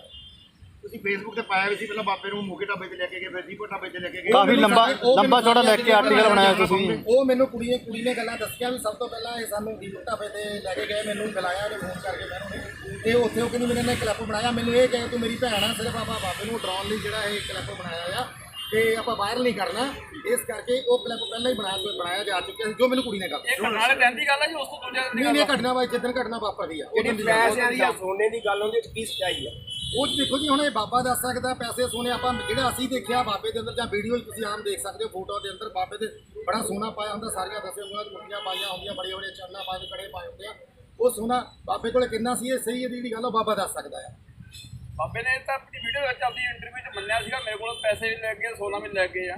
ਤੁਸੀਂ ਫੇਸਬੁੱਕ ਤੇ ਪਾਇਆ ਵੀ ਸੀ ਪਹਿਲਾਂ ਬਾਬੇ ਨੂੰ ਮੋਗੇ ਢਾਬੇ ਤੇ ਲੈ ਕੇ ਗਏ ਫਿਰ ਜੀਪੋ ਢਾਬੇ ਤੇ ਲੈ ਕੇ ਗਏ। ਕਾਫੀ ਲੰਬਾ ਲੰਬਾ ਚੌੜਾ ਲੈ ਕੇ ਆਰਟੀਕਲ ਬਣਾਇਆ ਤੁਸੀਂ। ਉਹ ਮੈਨੂੰ ਕੁੜੀ ਨੇ ਕੁੜੀ ਨੇ ਗੱਲਾਂ ਦੱਸੀਆਂ ਵੀ ਸਭ ਤੋਂ ਪਹਿਲਾਂ ਇਹ ਸਾਨੂੰ ਦੀਪ ਢਾਬੇ ਤੇ ਲੈ ਕੇ ਗਏ ਮੈਨੂੰ ਮਿਲਾਇਆ ਉਹਨੇ ਫੋਨ ਕਰਕੇ ਮੈਨੂੰ ਨੇ ਤੇ ਉੱਥੇ ਉਹ ਕਹਿੰਦੀ ਮੇਰੇ ਨੇ ਕਲਿੱਪ ਬਣਾਇਆ ਮੈਨੂੰ ਇਹ ਕਹੇ ਤੂੰ ਮੇਰੀ ਭੈਣ ਆ ਸਿਰਫ ਆਪਾਂ ਬਾਬੇ ਨੂੰ ਡਰਾਉਣ ਲਈ ਜਿਹੜਾ ਇਹ ਕਲਿੱਪ ਬਣਾਇਆ ਆ ਤੇ ਆਪਾਂ ਵਾਇਰਲ ਨਹੀਂ ਕਰਨਾ। ਇਸ ਕਰਕੇ ਉਹ ਕਲਿੱਪ ਪਹਿਲਾਂ ਹੀ ਬਣਾਇਆ ਕੋਈ ਬਣਾਇਆ ਜਾ ਚੁੱਕਿਆ ਸੀ ਜੋ ਮੈਨੂੰ ਕੁੜੀ ਨੇ ਗੱਲ ਇਹ ਕਰਨ ਵਾਲੇ ਦਿਨ ਦੀ ਗੱਲ ਆ ਜੀ ਉਸ ਤੋਂ ਦੂਜੇ ਨਹੀਂ ਆ। ਘਟਨਾ ਵਾ ਜਿੱਦਣ ਘਟਨਾ ਵਾਪਰਦੀ ਆ ਉਹ ਜਿਹੜੀ ਪੈਸਿਆਂ ਦੀ ਜਾਂ ਸੋਨੇ ਦੀ ਗੱਲ ਹੁੰਦੀ ਕੀ ਸੱਚਾਈ ਆ। ਉਹ ਦੇਖੋ ਜੀ ਹੁਣ ਇਹ ਬਾਬਾ ਦੱਸ ਸਕਦਾ ਪੈਸੇ ਸੋਨੇ ਆਪਾਂ ਜਿਹੜਾ ਅਸੀਂ ਦੇਖਿਆ ਬਾਬੇ ਦੇ ਅੰਦਰ ਜਾਂ ਵੀਡੀਓ ਤੁਸੀਂ ਆਮ ਦੇਖ ਸਕਦੇ ਹੋ ਫੋਟੋ ਦੇ ਅੰਦਰ ਬਾਬੇ ਦੇ ਬੜਾ ਸੋਨਾ ਪਾਇਆ ਹੁੰਦਾ ਸਾਰੀਆਂ ਦੱਸੇ ਉਹਨਾਂ ਦੀ ਮੁੱਠੀਆਂ ਪਾਈਆਂ ਹੁੰਦੀਆਂ ਬੜੇ ਬੜੇ ਚਰਨਾਂ ਪਾਏ ਕੜੇ ਪਾਏ ਹੁੰਦੇ ਆ। ਉਹ ਸੋਨਾ ਬਾਬੇ ਕੋਲ ਕਿੰਨਾ ਸੀ ਇਹ ਸਹੀ ਹੈ ਜਿਹੜੀ ਗੱਲ ਉਹ ਬਾਬਾ ਦੱਸ ਸਕਦਾ ਆ। ਬਾਬੇ ਨੇ ਤਾਂ ਆਪਣੀ ਵੀਡੀਓ ਵਿੱਚ ਆਪਣੀ ਇੰਟਰਵਿਊ 'ਚ ਮੰਨਿਆ ਸੀਗਾ ਮੇਰੇ ਕੋਲ ਪੈਸੇ ਵੀ ਲੈ ਕੇ ਸੋਨਾ ਵੀ ਲੈ ਕੇ ਆ।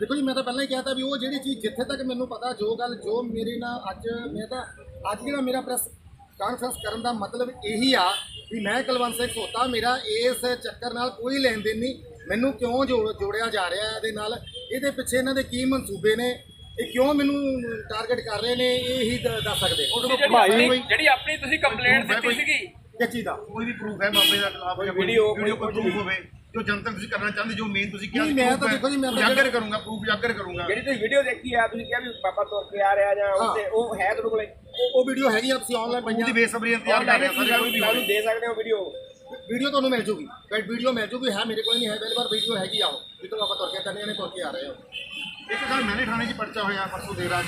ਦੇਖੋ ਜੀ ਮੈਂ ਤਾਂ ਪਹਿਲਾਂ ਹੀ ਕਿਹਾ ਤਾ ਵੀ ਉਹ ਜਿਹੜੀ ਚੀਜ਼ ਜਿੱਥੇ ਤੱਕ ਮੈਨੂੰ ਪਤਾ ਜੋ ਗੱਲ ਜੋ ਮੇਰੇ ਨਾਲ ਅੱਜ ਮੈਂ ਤਾਂ ਅੱਜ ਜਿਹੜਾ ਮੇਰਾ ਪ੍ਰੈਸ ਕਾਨਫਰੰਸ ਕਰਨ ਦਾ ਮਤਲਬ ਇਹੀ ਆ ਵੀ ਮੈਂ ਕੁਲਵੰਤ ਸਿੰਘ ਸੋਤਾ ਮੇਰਾ ਇਸ ਚੱਕਰ ਨਾਲ ਕੋਈ ਲੈਣ ਦੇਣ ਨਹੀਂ। ਮੈਨੂੰ ਕਿਉਂ ਜੋੜ- ਜੋੜਿਆ ਜਾ ਰਿਹਾ ਹੈ ਇਹਦੇ ਨਾਲ? ਇਹਦੇ ਪਿੱਛੇ ਇਹਨਾਂ ਦੇ ਕੀ ਮਨਸੂਬੇ ਨੇ? ਇਹ ਕਿਉਂ ਮੈਨੂੰ ਟਾਰਗੇਟ ਕਰ ਰਹੇ ਨੇ? ਇਹ ਹੀ ਦੱਸ ਸਕਦੇ ਜਿਹੜੀ ਆਪਣੀ ਤੁਸੀਂ ਕੰਪਲੇਂਟ ਦਿੱਤੀ ਸੀਗੀ। ਕਿਸ ਚੀਜ਼ ਦਾ। ਕੋਈ ਵੀ ਪ੍ਰੂਫ ਹੈ ਬਾਬੇ ਦਾ ਖਿਲਾਫ ਜਾਂ ਵੀਡੀਓ, ਵੀਡੀਓ ਕੋਈ ਪ੍ਰੂਫ ਹੋਵੇ ਜੋ ਜਨਤਕ ਤੁਸੀਂ ਕਰਨਾ ਚਾਹੁੰਦੇ ਜੋ ਮੇਨ ਤੁਸੀਂ ਕਿਹਾ ਮੈਂ ਤਾਂ ਦੇਖੋ ਜੀ, ਮੈਂ ਜਿਹੜਾ- ਕਰੂੰਗਾ ਪ੍ਰੂਫ ਉਜਾਗਰ ਕਰੂੰਗਾ। ਜਿਹੜੀ ਤੁਸੀਂ ਵੀਡੀਓ ਦੇਖੀ ਆ ਤੁਸੀਂ ਕਿਹਾ ਵੀ ਬਾਬਾ ਤੁਰ ਕੇ ਆ ਰਿਹਾ ਜਾਂ ਉਹ ਹੈ ਤੁਹਾਡੇ ਕੋਲੇ? ਉਹ- ਵੀਡੀਓ ਹੈਗੀ ਆ ਤੁਸੀਂ ਆਨਲਾਈਨ ਉਹਦੀ ਪਈਆਂ ਬੇਸਬਰੀ ਇੰਤਜ਼ਾਰ ਕਰ ਰਹੇ ਸਾਰੇ ਕੋਈ ਵੀ ਹੋਵੇ ਦੇ ਸਕਦੇ ਹੋ ਵੀਡੀਓ ਵੀਡੀਓ ਤੁਹਾਨੂੰ ਮਿਲ ਜੂਗੀ। ਬਟ ਵੀਡੀਓ ਮਿਲ ਜੂਗੀ ਹੈ ਮੇਰੇ ਕੋਲ ਨਹੀਂ ਹੈ। ਪਹਿਲੀ ਵਾਰ ਵੀਡੀਓ ਹੈਗੀ ਆ ਉਹ। ਜਿੱਦੋਂ ਆਪਾਂ ਤੁਰ ਕੇ ਤੰਨੇ ਨੇ ਤੁਰ ਕੇ ਆ ਰਹੇ ਹੋ। ਇੱਕ ਗੱਲ ਮੈਨੇ ਥਾਣੇ 'ਚ ਪਰਚਾ ਹੋਇਆ ਪਰਸੋਂ ਦੇਰ ਰਾਤ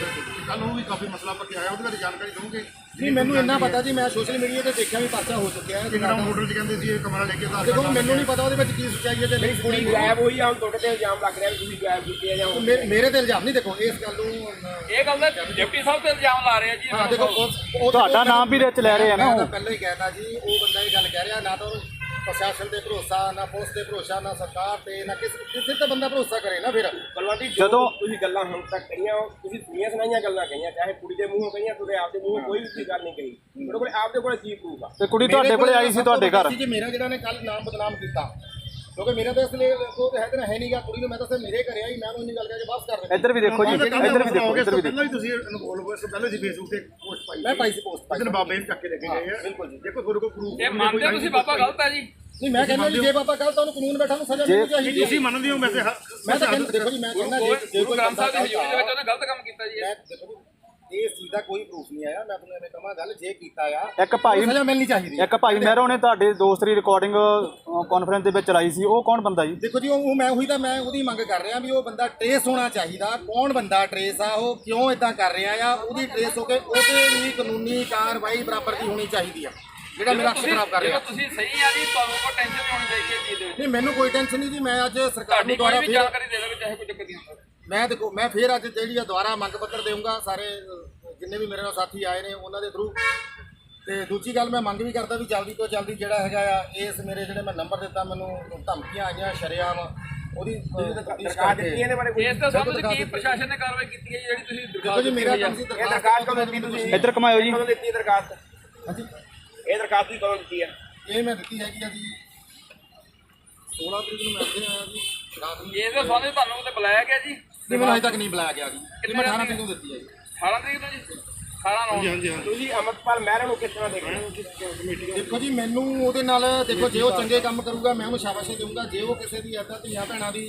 ਕੱਲ ਉਹ ਵੀ ਕਾਫੀ ਮਸਲਾ ਪੱਕਿਆ ਹੋਇਆ ਉਹਦੇ ਬਾਰੇ ਜਾਣਕਾਰੀ ਦਵਾਂਗੇ ਨਹੀਂ ਮੈਨੂੰ ਇੰਨਾ ਪਤਾ ਜੀ ਮੈਂ ਸੋਸ਼ਲ ਮੀਡੀਆ ਤੇ ਦੇਖਿਆ ਵੀ ਪਰਚਾ ਹੋ ਚੁੱਕਿਆ ਹੈ ਜਿੰਨਾ ਹੋਟਲ 'ਚ ਕਹਿੰਦੇ ਸੀ ਇਹ ਕਮਰਾ ਲੈ ਕੇ ਦੇਖੋ ਕਾਰਡ ਮੈਨੂੰ ਨਹੀਂ ਪਤਾ ਉਹਦੇ ਵਿੱਚ ਕੀ ਸੱਚਾਈ ਹੈ ਤੇ ਨਹੀਂ ਕੁੜੀ ਹੈ। ਗਾਇਬ ਹੋਈ ਆ ਹੁਣ ਤੁਹਾਡੇ ਤੇ ਇਲਜ਼ਾਮ ਲੱਗ ਰਿਹਾ ਵੀ ਤੁਸੀਂ ਗਾਇਬ ਕੀਤੀ ਆ ਜਾਂ ਮੇਰੇ ਤੇ ਇਲਜ਼ਾਮ ਨਹੀਂ ਦੇਖੋ ਇਸ ਗੱਲ ਨੂੰ ਇਹ ਗੱਲ ਦਾ ਡਿਪਟੀ ਸਾਹਿਬ ਤੇ ਇਲਜ਼ਾਮ ਲਾ ਰਹੇ ਆ ਜੀ ਹਾਂ ਦੇਖੋ ਉਹ- ਤੁਹਾਡਾ ਨਾਮ ਵੀ ਵਿੱਚ ਲੈ ਰਹੇ ਆ ਨਾ ਉਹ। ਤਾਂ ਪਹਿਲਾਂ ਹੀ ਕਹਿਤਾ ਜੀ ਉਹ ਬੰਦਾ ਇਹ ਗੱਲ ਕਹਿ ਰਿਹਾ ਨਾ ਤਾਂ ਪ੍ਰਸ਼ਾਸਨ ਤੇ ਭਰੋਸਾ ਨਾ ਪੁਲਿਸ ਤੇ ਭਰੋਸਾ ਨਾ ਸਰਕਾਰ ਤੇ ਨਾ ਕਿਸੇ ਕਿਸੇ ਤੇ ਬੰਦਾ ਭਰੋਸਾ ਕਰੇ ਨਾ ਫਿਰ? ਬਲਵੰਤੀ ਜਦੋਂ- ਜਦੋਂ ਤੁਸੀਂ ਗੱਲਾਂ ਹੁਣ ਤੱਕ ਕਹੀਆਂ ਉਹ ਤੁਸੀਂ ਸੁਣੀਆਂ ਸੁਣਾਈਆਂ ਗੱਲਾਂ ਕਹੀਆਂ ਚਾਹੇ ਕੁੜੀ ਦੇ ਮੂੰਹੋਂ ਕਹੀਆਂ ਤੁਹਾਡੇ ਆਪ ਦੇ ਮੂੰਹੋਂ ਕੋਈ ਵੀ ਤੁਸੀਂ ਗੱਲ ਨਹੀਂ ਕਹੀ। ਤੁਹਾਡੇ ਕੋਲ ਆਪ ਦੇ ਕੋਲ ਕੀ ਪ੍ਰੂਫ ਆ? ਤੇ ਕੁੜੀ ਤੁਹਾਡੇ ਕੋਲੇ ਆਈ ਸੀ ਤੁਹਾਡੇ ਘਰ। ਕਿ ਮੇਰਾ ਜਿਹੜਾ ਨੇ ਕੱਲ ਨਾਮ ਬਦਨਾਮ ਕੀਤਾ ਕਿਉਂਕਿ ਮੇਰਾ ਤਾਂ ਇਸ ਲਈ ਉਹ ਤਾਂ ਹੈ ਤੇ ਨਾ ਹੈ ਨਹੀਂਗਾ ਕੁੜੀ ਨੂੰ ਮੈਂ ਤਾਂ ਸਿਰ ਮੇਰੇ ਘਰੇ ਆਈ ਮੈਂ ਉਹਨੂੰ ਇੰਨੀ ਗੱਲ ਕਹਿ ਕੇ ਵਾਪਸ ਕਰ ਦਿੱਤੀ। ਇੱਧਰ ਵੀ ਦੇਖੋ ਜੀ ਇੱਧਰ ਵੀ ਦੇਖੋ ਇੱਧਰ ਵੀ ਦੇਖੋ ਪਹਿਲਾਂ ਵੀ ਤੁਸੀਂ ਇਨਵੋਲਵ ਹੋਏ ਸੋ ਪਹਿਲਾਂ ਜੀ ਫੇਸਬੁੱਕ ਤੇ ਪੋਸਟ ਪਾਈ ਮੈਂ ਪਾਈ ਸੀ post ਪਾਈ ਬਾਬੇ ਨੂੰ ਚੱਕ ਕੇ ਲੈ ਕੇ ਗਏ ਆ। ਬਿਲਕੁਲ ਜੀ। ਦੇਖੋ ਤੁਹਾਡੇ ਕੋਲ ਪ੍ਰੂਫ ਇਹ ਮੰਨਦੇ ਹੋ ਤੁਸੀਂ ਬਾਬਾ ਗਲਤ ਹੈ ਜੀ। ਨਹੀਂ ਮੈਂ ਕਹਿੰਦਾ ਜੀ ਜੇ ਬਾਬਾ ਕੱਲ ਤਾਂ ਉਹਨੂੰ ਕਾਨੂੰਨ ਬੈਠਾ ਨੂੰ ਸਜ਼ਾ ਮਿਲਣੀ ਚਾਹੀਦੀ ਹੈ। ਤੁਸੀਂ ਮੰਨਦੇ ਹੋ ਵੈਸੇ ਹ- ਮੈਂ ਤਾਂ ਕਹਿੰਦਾ ਦੇਖੋ ਜੀ ਮੈਂ ਕਹਿੰਦਾ ਜੇ ਕੋਈ ਗ੍ਰੰਥ ਬੰਦਾ ਸਾਹਿਬ ਦੀ ਹਜ਼ੂਰੀ ਦੇ ਵਿੱਚ ਉਹਨੇ ਗਲਤ ਕੰਮ ਕੀਤਾ ਜੀ। ਇਹ। ਮੈਂ ਦੇਖੋ ਇਸ ਚੀਜ਼ ਦਾ ਕੋਈ ਪ੍ਰੂਫ ਨਹੀਂ ਆਇਆ। ਮੈਂ ਤੁਹਾਨੂੰ ਐਵੇਂ ਕਹਾਂ ਗੱਲ ਜੇ ਕੀਤਾ ਆ ਇੱਕ ਭਾਈ ਸਜ਼ਾ ਮਿਲਣੀ ਚਾਹੀਦੀ। ਇੱਕ ਭਾਈ ਮਹਿਰੋ ਨੇ ਤੁਹਾਡੇ ਦੋਸਤ ਦੀ ਰਿਕਾਰਡਿੰਗ ਕਾਨਫਰੰਸ ਦੇ ਵਿੱਚ ਚਲਾਈ ਸੀ। ਉਹ ਕੌਣ ਬੰਦਾ ਜੀ? ਦੇਖੋ ਜੀ ਉਹ ਮੈਂ ਉਹੀ ਤਾਂ ਮੈਂ ਉਹਦੀ ਮੰਗ ਕਰ ਰਿਹਾ ਵੀ ਉਹ ਬੰਦਾ ਟਰੇਸ ਹੋਣਾ ਚਾਹੀਦਾ। ਕੌਣ ਬੰਦਾ ਟਰੇਸ ਆ ਉਹ ਕਿਉਂ ਇਦਾਂ ਕਰ ਰਿਹਾ ਆ? ਉਹਦੀ ਟਰੇਸ ਹੋ ਕੇ ਉਹਦੇ ਵੀ ਕਾਨੂੰਨੀ ਕਾਰਵਾਈ ਬਰਾਬਰ ਦੀ ਹੋਣੀ ਚਾਹੀਦੀ ਆ। ਜਿਹੜਾ ਮੇਰਾ ਹੱਕ ਖਰਾਬ ਕਰ ਰਿਹਾ। ਤੁਸੀਂ ਸਹੀ ਆ ਜੀ ਤੁਹਾਨੂੰ ਕੋਈ ਟੈਨਸ਼ਨ ਨਹੀਂ ਹੋਣੀ ਚਾਹੀਦੀ ਇਸ ਚੀਜ਼ ਦੇ ਵਿੱਚ। ਨਹੀਂ ਮੈਨੂੰ ਕੋਈ ਟੈਨਸ਼ਨ ਨਹੀਂ ਜੀ ਮੈਂ ਅੱਜ ਸਰਕਾਰ ਨੂੰ ਦੁਆਰਾ ਵੀ ਫਿਰ ਜਾਣਕਾਰੀ ਦੇ ਦੇਵੇ ਚਾਹੇ ਕੋਈ ਦਿੱਕਤ ਨਹੀਂ ਮੈਂ ਦੇਖੋ ਮੈਂ ਫਿਰ ਅੱਜ ਜਿਹੜੀ ਆ ਦੁਆਰਾ ਮੰਗ ਪੱਤਰ ਦੇਵਾਂਗਾ ਸਾਰੇ ਜਿੰਨੇ ਵੀ ਮੇਰੇ ਨਾਲ ਸਾਥੀ ਆਏ ਨੇ ਉਹਨਾਂ ਦੇ ਥਰੂ ਤੇ ਦੂਜੀ ਗੱਲ ਮੈਂ ਮੰਗ ਵੀ ਕਰਦਾ ਵੀ ਜਲਦੀ ਤੋਂ ਜਲਦੀ ਜਿਹੜਾ ਹੈਗਾ ਆ ਇਸ ਮੇਰੇ ਜਿਹੜੇ ਮੈਂ ਨੰਬਰ ਦਿੱਤਾ ਮੈਨੂੰ ਧਮਕੀਆਂ ਆਈਆਂ ਸ਼ਰੇਆਮ ਉਹਦੀ ਦਰਖਾਸਤ ਦਿੱਤੀ ਇਹਦੇ ਬਾਰੇ ਕੋਈ ਇਸ ਤੋਂ ਸੰਬੰਧ ਦਿਖਾ ਕੀ। ਪ੍ਰਸ਼ਾਸਨ ਨੇ ਕਾਰਵਾਈ ਕੀਤੀ ਹੈ ਜਿਹੜੀ ਤੁਸੀਂ ਦਰਖਾਸਤ ਜੀ ਮੇਰਾ ਕੰਮ ਸੀ ਇਹ ਦਰਖਾਸਤ ਕਦੋਂ ਦਿੱਤੀ ਤੁਸੀਂ? ਇੱਧਰ ਕਮਾਇਓ ਜੀ। ਕਦੋਂ ਦਿੱਤੀ ਦਰਖਾਸਤ? ਹਾਂਜੀ। ਇਹ ਦਰਖਾਸਤ ਤੁਸੀਂ ਕਦੋਂ ਦਿੱਤੀ ਹੈ? ਇਹ ਮੈਂ ਦਿੱਤੀ ਹੈਗੀ ਆ ਜੀ 16 ਤਰੀਕ ਨੂੰ ਮੈਂ ਇੱਥੇ ਆਇਆ ਜੀ। ਰਾਤ ਨੂੰ ਇਸ ਦੇ ਸੰਬੰਧ ਤੁਹਾਨੂੰ ਤੇ ਬੁਲਾਇਆ ਗਿਆ ਜੀ? ਨਹੀਂ ਮੈਨੂੰ ਅਜੇ ਤੱਕ ਨਹੀਂ ਬੁਲਾਇਆ ਗਿਆ ਜੀ। ਇਹ ਮੈਂ 18 ਤਰੀਕ ਨੂੰ ਦਿੱਤੀ ਹੈ ਜੀ। 18 ਤਰੀਕ ਨੂੰ ਜੀ? 18 ਨੂੰ। ਤੁਸੀਂ ਅਮਰਪਾਲ ਮਹਿਰਾ ਨੂੰ ਕਿਸ ਤਰ੍ਹਾਂ ਦੇਖਦੇ ਹੋ? ਦੇਖੋ ਜੀ ਮੈਨੂੰ ਉਹਦੇ ਨਾਲ ਦੇਖੋ ਜੇ ਉਹ ਚੰਗੇ ਕੰਮ ਕਰੂਗਾ ਮੈਂ ਉਹਨੂੰ ਸ਼ਾਬਾਸ਼ੀ ਦੇਵਾਂਗਾ ਜੇ ਉਹ ਕਿਸੇ ਦੀ ਏਦਾਂ ਧੀਆਂ ਭੈਣਾਂ ਦੀ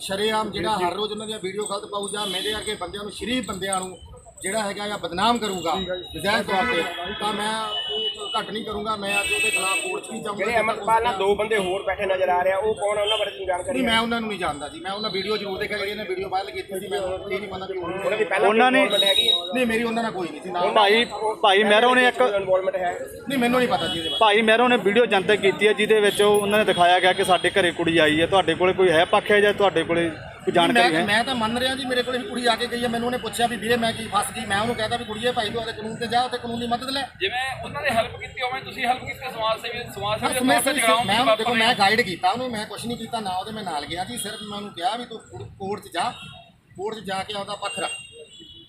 ਸ਼ਰੇਆਮ ਜਿਹੜਾ ਹਰ ਰੋਜ਼ ਉਹਨਾਂ ਦੀਆਂ ਵੀਡੀਓ ਗਲਤ ਪਾਊ ਜਾਂ ਮੇਰੇ ਵਰਗੇ ਬੰਦਿਆਂ ਨੂੰ ਸ਼ਰੀਫ ਬੰਦਿਆਂ ਨੂੰ ਜਿਹੜਾ ਹੈਗਾ ਆ ਬਦਨਾਮ ਕਰੂਗਾ ਨਜਾਇਜ਼ ਤੌਰ ਤੇ ਤਾਂ ਮੈਂ ਉਹ ਘੱਟ ਨਹੀਂ ਕਰੂੰਗਾ ਮੈਂ ਅੱਜ ਉਹਦੇ ਖਿਲਾਫ ਕੋਰਟ 'ਚ ਵੀ ਜਿਹੜੇ ਜਾਊਂਗਾ ਅਮਰਪਾਲ ਨਾਲ ਦੋ ਬੰਦੇ ਹੋਰ ਬੈਠੇ ਨਜ਼ਰ ਆ ਰਿਹਾ ਉਹ ਕੌਣ ਆ? ਉਹਨਾਂ ਬਾਰੇ ਤੁਹਾਨੂੰ ਜਾਣਕਾਰੀ ਨਹੀਂ ਮੈਂ ਉਹਨਾਂ ਨੂੰ ਨਹੀਂ ਜਾਣਦਾ ਜੀ ਮੈਂ ਉਹਨਾਂ ਵੀਡੀਓ ਜ਼ਰੂਰ ਦੇਖਿਆ ਜਿਹੜੀ ਨੇ ਵੀਡੀਓ ਵਾਇਰਲ ਕੀਤੀ ਸੀ ਮੈਂ ਇਹ ਨਹੀਂ ਪਤਾ ਉਹਨਾਂ ਦੀ ਪਹਿਲਾਂ ਉਹਨਾਂ ਨੇ- ਹੈਗੀ ਹੈ ਨਹੀਂ ਮੇਰੀ ਉਹਨਾਂ ਨਾਲ ਕੋਈ ਨਹੀਂ ਸੀ ਨਾ ਭਾਈ ਭਾਈ ਮਹਿਰੋ ਨੇ ਇੱਕ ਇਨਵੋਲਵਮੈਂਟ ਹੈ। ਨਹੀਂ ਮੈਨੂੰ ਨਹੀਂ ਪਤਾ ਜੀ ਇਹਦੇ ਬਾਰੇ। ਭਾਈ ਮਹਿਰੋ ਨੇ ਵੀਡੀਓ ਜਨਤਕ ਕੀਤੀ ਹੈ ਜਿਹਦੇ ਵਿੱਚ ਉਹ ਉਹਨਾਂ ਨੇ ਦਿਖਾਇਆ ਗਿਆ ਕਿ ਸਾਡੇ ਘਰੇ ਕੁੜੀ ਆਈ ਹੈ ਤੁਹਾਡੇ ਕੋਲੇ ਕੋਈ ਹੈ ਪੱਖ ਹੈ ਜਾਂ ਤੁਹਾਡੇ ਕੋਲੇ ਕੋਈ ਜਾਣਕਾਰੀ ਮੈਂ ਹੈ? ਮੈਂ ਤਾਂ ਮੰਨ ਰਿਹਾ ਜੀ ਮੇਰੇ ਕੋਲ ਵੀ ਕੁੜੀ ਆ ਕੇ ਗਈ ਹੈ ਮੈਨੂੰ ਉਹਨੇ ਪੁੱਛਿਆ ਵੀ ਵੀਰੇ ਮੈਂ ਕੀ ਫਸ ਗਈ ਮੈਂ ਉਹਨੂੰ ਕਹਿੰਦਾ ਵੀ ਕੁੜੀਏ ਭਾਈ ਤੂੰ ਆਦੇ ਕਾਨੂੰਨ ਤੇ ਜਾ ਉੱਥੇ ਕਾਨੂੰਨ ਦੀ ਮਦਦ ਲੈ। ਜਿਵੇਂ ਉਹਨਾਂ ਨੇ ਹੈਲਪ ਕੀਤੀ ਉਵੇਂ ਤੁਸੀਂ ਹੈਲਪ ਕੀਤੀ ਸਮਾਜ ਸੇਵੀ ਸਮਾਜ ਸੇਵੀ ਦੇ ਮੈਂ ਤੌਰ ਤੇ ਜਗਰਾਉਂ ਮੈਂ ਵਿੱਚ ਦੇਖੋ ਵਾਪਰ ਮੈਂ ਗਾਈਡ ਕੀਤਾ ਉਹਨੂੰ ਮੈਂ ਕੁਝ ਨਹੀਂ ਕੀਤਾ ਨਾ ਉਹਦੇ ਮੈਂ ਨਾਲ ਗਿਆ ਜੀ ਸਿਰਫ ਮੈਂ ਉਹਨੂੰ ਕਿਹਾ ਵੀ ਤੂੰ ਕੋਰਟ 'ਚ ਜਾ ਕੋਰਟ 'ਚ ਜਾ ਕੇ ਆਪਦਾ ਪੱਖ ਰੱਖ।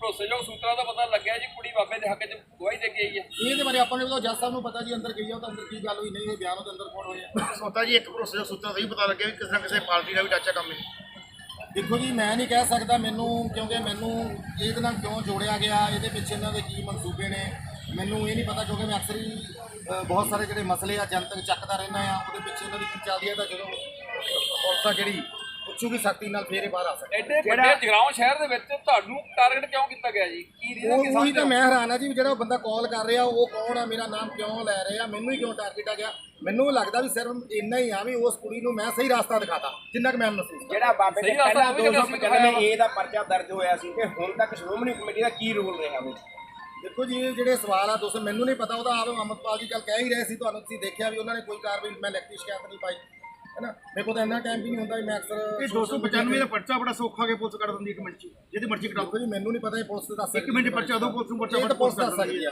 ਭਰੋਸੇਯੋਗ ਸੂਤਰਾਂ ਦਾ ਪਤਾ ਲੱਗਿਆ ਜੀ ਕੁੜੀ ਬਾਬੇ ਦੇ ਹੱਕ 'ਚ ਗਵਾਹੀ ਦੇ ਕੇ ਆਈ ਹੈ। ਇਹਦੇ ਬਾਰੇ ਆਪਾਂ ਨੂੰ ਜਦੋਂ ਜੱਜ ਸਾਹਿਬ ਨੂੰ ਪਤਾ ਜੀ ਅੰਦਰ ਗਈ ਆ ਉਹ ਤਾਂ ਅੰਦਰ ਕੀ ਗੱਲ ਹੋਈ ਨਹੀਂ ਇਹ ਬਿਆਨ ਉਹਦੇ ਅੰਦਰ ਕੋਣ ਹੋਇਆ? ਸੋਤਾ ਜੀ ਇੱਕ ਭਰੋਸੇ ਦਾ ਸੂਤਰ ਨਹੀਂ ਪਤਾ ਲੱਗਿਆ ਕਿਸੇ ਨਾ ਕਿਸੇ ਪਾਰਟੀ ਦਾ ਵੀ ਟਾਚਾ ਕੰਮ ਹੈ। ਦੇਖੋ ਜੀ ਮੈਂ ਨਹੀਂ ਕਹਿ ਸਕਦਾ ਮੈਨੂੰ ਕਿਉਂਕਿ ਮੈਨੂੰ ਇਹਦੇ ਨਾਲ ਕਿਉਂ ਜੋੜਿਆ ਗਿਆ ਇਹਦੇ ਪਿੱਛੇ ਇਹਨਾਂ ਦੇ ਕੀ ਮਨਸੂਬੇ ਨੇ? ਮੈਨੂੰ ਇਹ ਨਹੀਂ ਪਤਾ ਕਿਉਂਕਿ ਮੈਂ ਅਕਸਰ ਹੀ ਅ, ਬਹੁਤ ਸਾਰੇ ਜਿਹੜੇ ਮਸਲੇ ਆ ਜਨਤਕ ਚੱਕਦਾ ਰਹਿੰਦਾ ਆ ਉਹਦੇ ਪਿੱਛੇ ਇਹਨਾਂ ਦੀ ਕੀ ਚੱਲਦੀ ਹੈ ਤਾਂ ਜਦੋਂ ਪੁਲਿਸ ਆ ਜਿਹੜੀ ਪੁੱਛੂਗੀ ਸਖਤੀ ਨਾਲ ਫੇਰ ਇਹ ਬਾਹਰ ਆ ਸਕਦਾ ਐਡੇ ਵੱਡੇ ਜਗਰਾਉਂ ਸ਼ਹਿਰ ਦੇ ਵਿੱਚ ਤੁਹਾਨੂੰ ਟਾਰਗੇਟ ਕਿਉਂ ਕੀਤਾ ਗਿਆ ਜੀ? ਕੀ ਰੀਜ਼ਨ ਕੀ ਉਹ ਉਹੀ ਤਾਂ ਸਮਝਦੇ ਮੈਂ ਹੈਰਾਨ ਆ ਜੀ ਵੀ ਜਿਹੜਾ ਉਹ ਬੰਦਾ ਕਾਲ ਕਰ ਰਿਹਾ ਉਹ ਕੌਣ ਆ ਮੇਰਾ ਨਾਮ ਕਿਉਂ ਲੈ ਰਿਹਾ ਮੈਨੂੰ ਹੀ ਕਿਉਂ ਟਾਰਗੇਟ ਆ ਗਿਆ? ਮੈਨੂੰ ਲੱਗਦਾ ਵੀ ਸਿਰਫ ਇੰਨਾ ਹੀ ਆ ਵੀ ਉਸ ਕੁੜੀ ਨੂੰ ਮੈਂ ਸਹੀ ਰਸਤਾ ਦਿਖਾਤਾ ਜਿੰਨਾ ਕਿ ਮੈਂ ਮਹਿਸੂਸ ਕੀਤਾ। ਜਿਹੜਾ ਬਾਬੇ ਦੇ ਸਹੀ ਗੱਲ ਪਹਿਲਾਂ ਤਾਂ ਉਹ ਵੀ ਅਸੀਂ 295 ਏ ਦਾ ਪਰਚਾ ਦਰਜ ਹੋਇਆ ਸੀ ਤੇ ਹੁਣ ਤੱਕ ਸ਼੍ਰੋਮਣੀ ਕਮੇਟੀ ਦਾ ਕੀ ਰੋਲ ਰਿਹਾ ਵਿੱਚ ਦੇਖੋ ਜੀ ਇਹ ਜਿਹੜੇ ਸਵਾਲ ਆ ਦੋਸਤੋ ਮੈਨੂੰ ਨਹੀਂ ਪਤਾ ਉਹਦਾ ਆਪ ਅਮਰਪਾਲ ਜੀ ਕੱਲ ਕਹਿ ਹੀ ਰਹੇ ਸੀ ਤੁਹਾਨੂੰ ਤੁਸੀਂ ਦੇਖਿਆ ਵੀ ਉਹਨਾਂ ਨੇ ਕੋਈ ਕਾਰਵਾਈ ਮੈਂ ਲਿਖਤੀ ਸ਼ਿਕਾਇਤ ਨਹੀਂ ਪਾਈ ਹੈਨਾ? ਮੇਰੇ ਕੋਲ ਤਾਂ ਇੰਨਾ ਟਾਈਮ ਵੀ ਨਹੀਂ ਹੁੰਦਾ ਵੀ ਮੈਂ ਅਕਸਰ ਇਹ 295 ਦਾ ਪਰਚਾ ਬੜਾ ਸੌਖਾ ਕੇ ਪੁਲਿਸ ਕੱਢ ਦਿੰਦੀ ਇੱਕ ਮਿੰਟ ਚ ਜਿਹਦੀ ਮਰਜ਼ੀ ਕਟਾਓ। ਜੀ ਮੈਨੂੰ ਨਹੀਂ ਪਤਾ ਇਹ ਪੁਲਿਸ ਤੇ ਦੱਸ ਇੱਕ ਮਿੰਟ ਪਰਚਾ ਉਦੋਂ ਪੁਲਿਸ ਨੂੰ ਪਰਚਾ ਤਾਂ ਪੁਲਿਸ ਦੱਸ ਕਰ ਸਕਦੀ ਆ।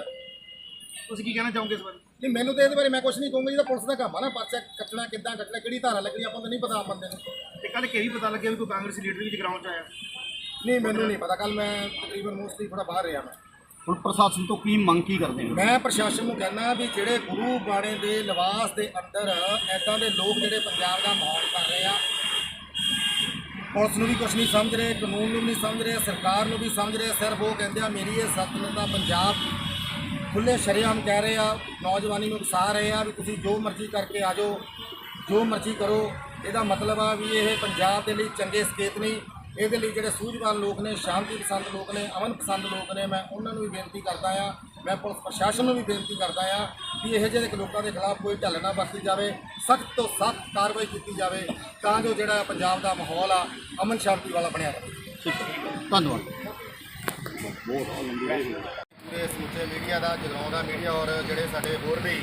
ਤੁਸੀਂ ਕੀ ਕਹਿਣਾ ਚਾਹੋਗੇ ਇਸ ਬਾਰੇ? ਨਹੀਂ ਮੈਨੂੰ ਤਾਂ ਇਹਦੇ ਬਾਰੇ ਮੈਂ ਕੁਝ ਨਹੀਂ ਕਹੂੰਗਾ ਜੀ ਤਾਂ ਪੁਲਿਸ ਦਾ ਕੰਮ ਆ ਨਾ ਪਰਚਾ ਕੱਟਣਾ ਕਿੱਦਾਂ ਕੱਟਣਾ ਕਿਹੜੀ ਧਾਰਾ ਲੱਗਣੀ ਆਪਾਂ ਨੂੰ ਨਹੀਂ ਪਤਾ ਆਮ ਬੰਦੇ ਨੂੰ। ਤੇ ਕੱਲ ਵੀ ਪਤਾ ਲੱਗਿਆ ਵੀ ਕੋਈ ਕਾਂਗਰਸੀ ਲੀਡਰ ਵੀ ਜਗਰਾਉਂ ਚ ਆਇਆ? ਨਹੀਂ ਮੈਨੂੰ ਨਹੀਂ ਪਤਾ ਕੱਲ ਮੈਂ ਤਕਰੀਬਨ ਮੋਸਟਲੀ ਥੋੜਾ ਬਾਹਰ ਰਿਹਾ ਮੈਂ। ਹੁਣ ਪ੍ਰਸ਼ਾਸਨ ਤੋਂ ਕੀ ਮੰਗ, ਕੀ ਕਰਦੇ ਮੈਂ ਪ੍ਰਸ਼ਾਸਨ ਨੂੰ ਕਹਿੰਦਾ ਵੀ ਜਿਹੜੇ ਗੁਰੂ ਬਾਣੇ ਦੇ ਲਿਬਾਸ ਦੇ ਅੰਦਰ ਐਦਾਂ ਦੇ ਲੋਕ ਜਿਹੜੇ ਪੰਜਾਬ ਦਾ ਮਾਹੌਲ ਕਰ ਰਹੇ ਆ, ਪੁਲਿਸ ਨੂੰ ਵੀ ਕੁਝ ਨਹੀਂ ਸਮਝ ਰਹੇ, ਕਾਨੂੰਨ ਨੂੰ ਵੀ ਨਹੀਂ ਸਮਝ ਰਹੇ, ਸਰਕਾਰ ਨੂੰ ਵੀ ਸਮਝ ਰਹੇ, ਸਿਰਫ ਉਹ ਕਹਿੰਦੇ ਆ, ਮੇਰੀ ਇਹ ਸਤਨ ਦਾ ਪੰਜਾਬ ਖੁੱਲੇ ਸ਼ਰੇਆਮ ਕਹਿ ਰਹੇ ਆ, ਨੌਜਵਾਨੀ ਨੂੰ ਉਕਸਾ ਰਹੇ ਆ ਵੀ ਤੁਸੀਂ ਜੋ ਮਰਜ਼ੀ ਕਰਕੇ ਆ ਜਾਓ, ਜੋ ਮਰਜ਼ੀ ਕਰੋ, ਇਹਦਾ ਮਤਲਬ ਆ ਵੀ ਇਹ ਪੰਜਾਬ ਦੇ ਲਈ ਚੰਗੇ ਸਕੇਤ ਨਹੀਂ ਇਹਦੇ ਲਈ ਜਿਹੜੇ ਸੂਝਵਾਨ ਲੋਕ ਨੇ ਸ਼ਾਂਤੀ ਪਸੰਦ ਲੋਕ ਨੇ ਅਮਨ ਪਸੰਦ ਲੋਕ ਨੇ ਮੈਂ ਉਹਨਾਂ ਨੂੰ ਵੀ ਬੇਨਤੀ ਕਰਦਾ ਆ ਮੈਂ ਪੁਲਿਸ ਪ੍ਰਸ਼ਾਸਨ ਨੂੰ ਵੀ ਬੇਨਤੀ ਕਰਦਾ ਆ ਕਿ ਇਹੋ ਜਿਹੇ ਲੋਕਾਂ ਦੇ ਖਿਲਾਫ ਕੋਈ ਢੱਲ ਨਾ ਵਰਤੀ ਜਾਵੇ ਸਖਤ ਤੋਂ ਸਖਤ ਕਾਰਵਾਈ ਕੀਤੀ ਜਾਵੇ ਤਾਂ ਜੋ ਜਿਹੜਾ ਪੰਜਾਬ ਦਾ ਮਾਹੌਲ ਆ ਅਮਨ ਸ਼ਾਂਤੀ ਵਾਲਾ ਬਣਿਆ ਰਹੇ। ਧੰਨਵਾਦ। ਪੂਰੇ ਸਮੁੱਚੇ ਮੀਡੀਆ ਦਾ ਜਗਰਾਉਂ ਦਾ ਮੀਡੀਆ ਔਰ ਜਿਹੜੇ ਸਾਡੇ ਹੋਰ ਵੀ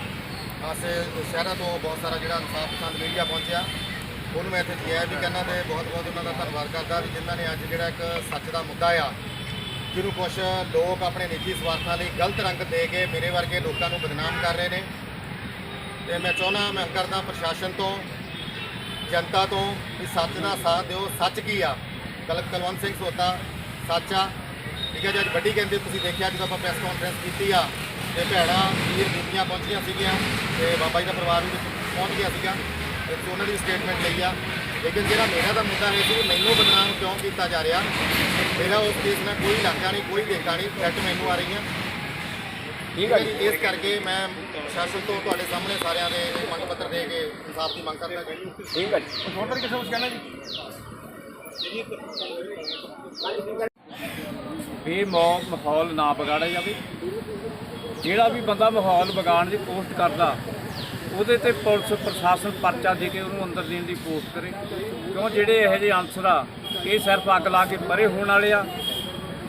ਆਸੇ ਸ਼ਹਿਰਾਂ ਤੋਂ ਬਹੁਤ ਸਾਰਾ ਜਿਹੜਾ ਇਨਸਾਫ ਪਸੰਦ ਮੀਡੀਆ ਪਹੁੰਚਿਆ। ਉਹਨੂੰ ਮੈਂ ਇੱਥੇ ਕਿਹਾ ਵੀ ਕਹਿੰਦਾ ਤੇ ਬਹੁਤ ਬਹੁਤ ਉਹਨਾਂ ਦਾ ਧੰਨਵਾਦ ਕਰਦਾ ਵੀ ਜਿਨ੍ਹਾਂ ਨੇ ਅੱਜ ਜਿਹੜਾ ਇੱਕ ਸੱਚ ਦਾ ਮੁੱਦਾ ਆ, ਜਿਹਨੂੰ ਕੁਝ ਲੋਕ ਆਪਣੇ ਨਿੱਜੀ ਸਵਾਰਥਾਂ ਲਈ ਗਲਤ ਰੰਗ ਦੇ ਕੇ ਮੇਰੇ ਵਰਗੇ ਲੋਕਾਂ ਨੂੰ ਬਦਨਾਮ ਕਰ ਰਹੇ ਨੇ। ਤੇ ਮੈਂ ਚਾਹੁੰਦਾ, ਮੈਂ ਕਰਦਾ ਪ੍ਰਸ਼ਾਸਨ ਤੋਂ, ਜਨਤਾ ਤੋਂ ਵੀ ਸੱਚ ਦਾ ਸਾਥ ਦਿਓ। ਸੱਚ ਕੀ ਆ? ਕਲ, ਕਲਵੰਤ ਸਿੰਘ ਸੋਤਾ, ਸੱਚ ਆ। ਠੀਕ ਹੈ ਜੀ, ਅੱਜ ਵੱਡੀ ਕਹਿੰਦੇ ਤੁਸੀਂ ਦੇਖਿਆ, ਜਦੋਂ ਆਪਾਂ ਪ੍ਰੈਸ ਕਾਨਫਰੰਸ ਕੀਤੀ ਆ, ਤੇ ਭੈਣਾਂ, ਵੀਰ, ਬੀਬੀਆਂ ਪਹੁੰਚੀਆਂ ਸੀਗੀਆਂ, ਤੇ ਬਾਬਾ ਜੀ ਦਾ ਪਰਿਵਾਰ ਵੀ ਪਹੁੰਚ ਗਿਆ ਸੀਗਾ। ਤੇ ਤੁਸੀਂ ਉਹਨਾਂ ਦੀ ਸਟੇਟਮੈਂਟ ਲਈ ਆ। ਲੇਕਿਨ ਜਿਹੜਾ ਮੇਰਾ ਦਾ ਮੁੱਦਾ ਹੈ ਵੀ ਮੈਨੂੰ ਬਦਨਾਮ ਕਿਉਂ ਕੀਤਾ ਜਾ ਰਿਹਾ ਮੇਰਾ ਉਸ ਕੇਸ ਨਾਲ ਕੋਈ ਇਲਾਕਾ ਨਹੀਂ ਕੋਈ ਦੇਖਾ ਨਹੀਂ ਥ੍ਰੈਟ ਮੈਨੂੰ ਆ ਰਹੀਆਂ। ਠੀਕ ਹੈ ਜੀ। ਇਸ ਕਰਕੇ ਮੈਂ ਪ੍ਰਸ਼ਾਸਨ ਤੋਂ ਤੁਹਾਡੇ ਸਾਹਮਣੇ ਸਾਰਿਆਂ ਦੇ ਮੰਗ ਪੱਤਰ ਦੇ ਕੇ ਇਨਸਾਫ ਦੀ ਮੰਗ ਕਰਦਾ ਜੀ। ਠੀਕ ਹੈ ਜੀ। ਤਾਂ ਕਿਸੇ ਨੂੰ ਕਹਿਣਾ ਜੀ? ਵੀ ਮਾਹੌਲ ਨਾ ਵਿਗਾੜਿਆ ਜਾਵੇ। ਜਿਹੜਾ ਵੀ ਬੰਦਾ ਮਾਹੌਲ ਵਿਗਾੜਨ ਦੀ ਕੋਸ਼ਿਸ਼ ਕਰਦਾ ਉਹਦੇ ਤੇ ਪੁਲਿਸ ਪ੍ਰਸ਼ਾਸਨ ਪਰਚਾ ਦੇ ਕੇ ਉਹਨੂੰ ਅੰਦਰ ਦੇਣ ਦੀ ਕੋਸ਼ਿਸ਼ ਕਰੇ। ਕਿਉਂ? ਜਿਹੜੇ ਇਹੋ ਜਿਹੇ ਅਨਸਰ ਆ ਇਹ ਸਿਰਫ ਅੱਗ ਲਾ ਕੇ ਪਰੇ ਹੋਣ ਵਾਲੇ ਆ।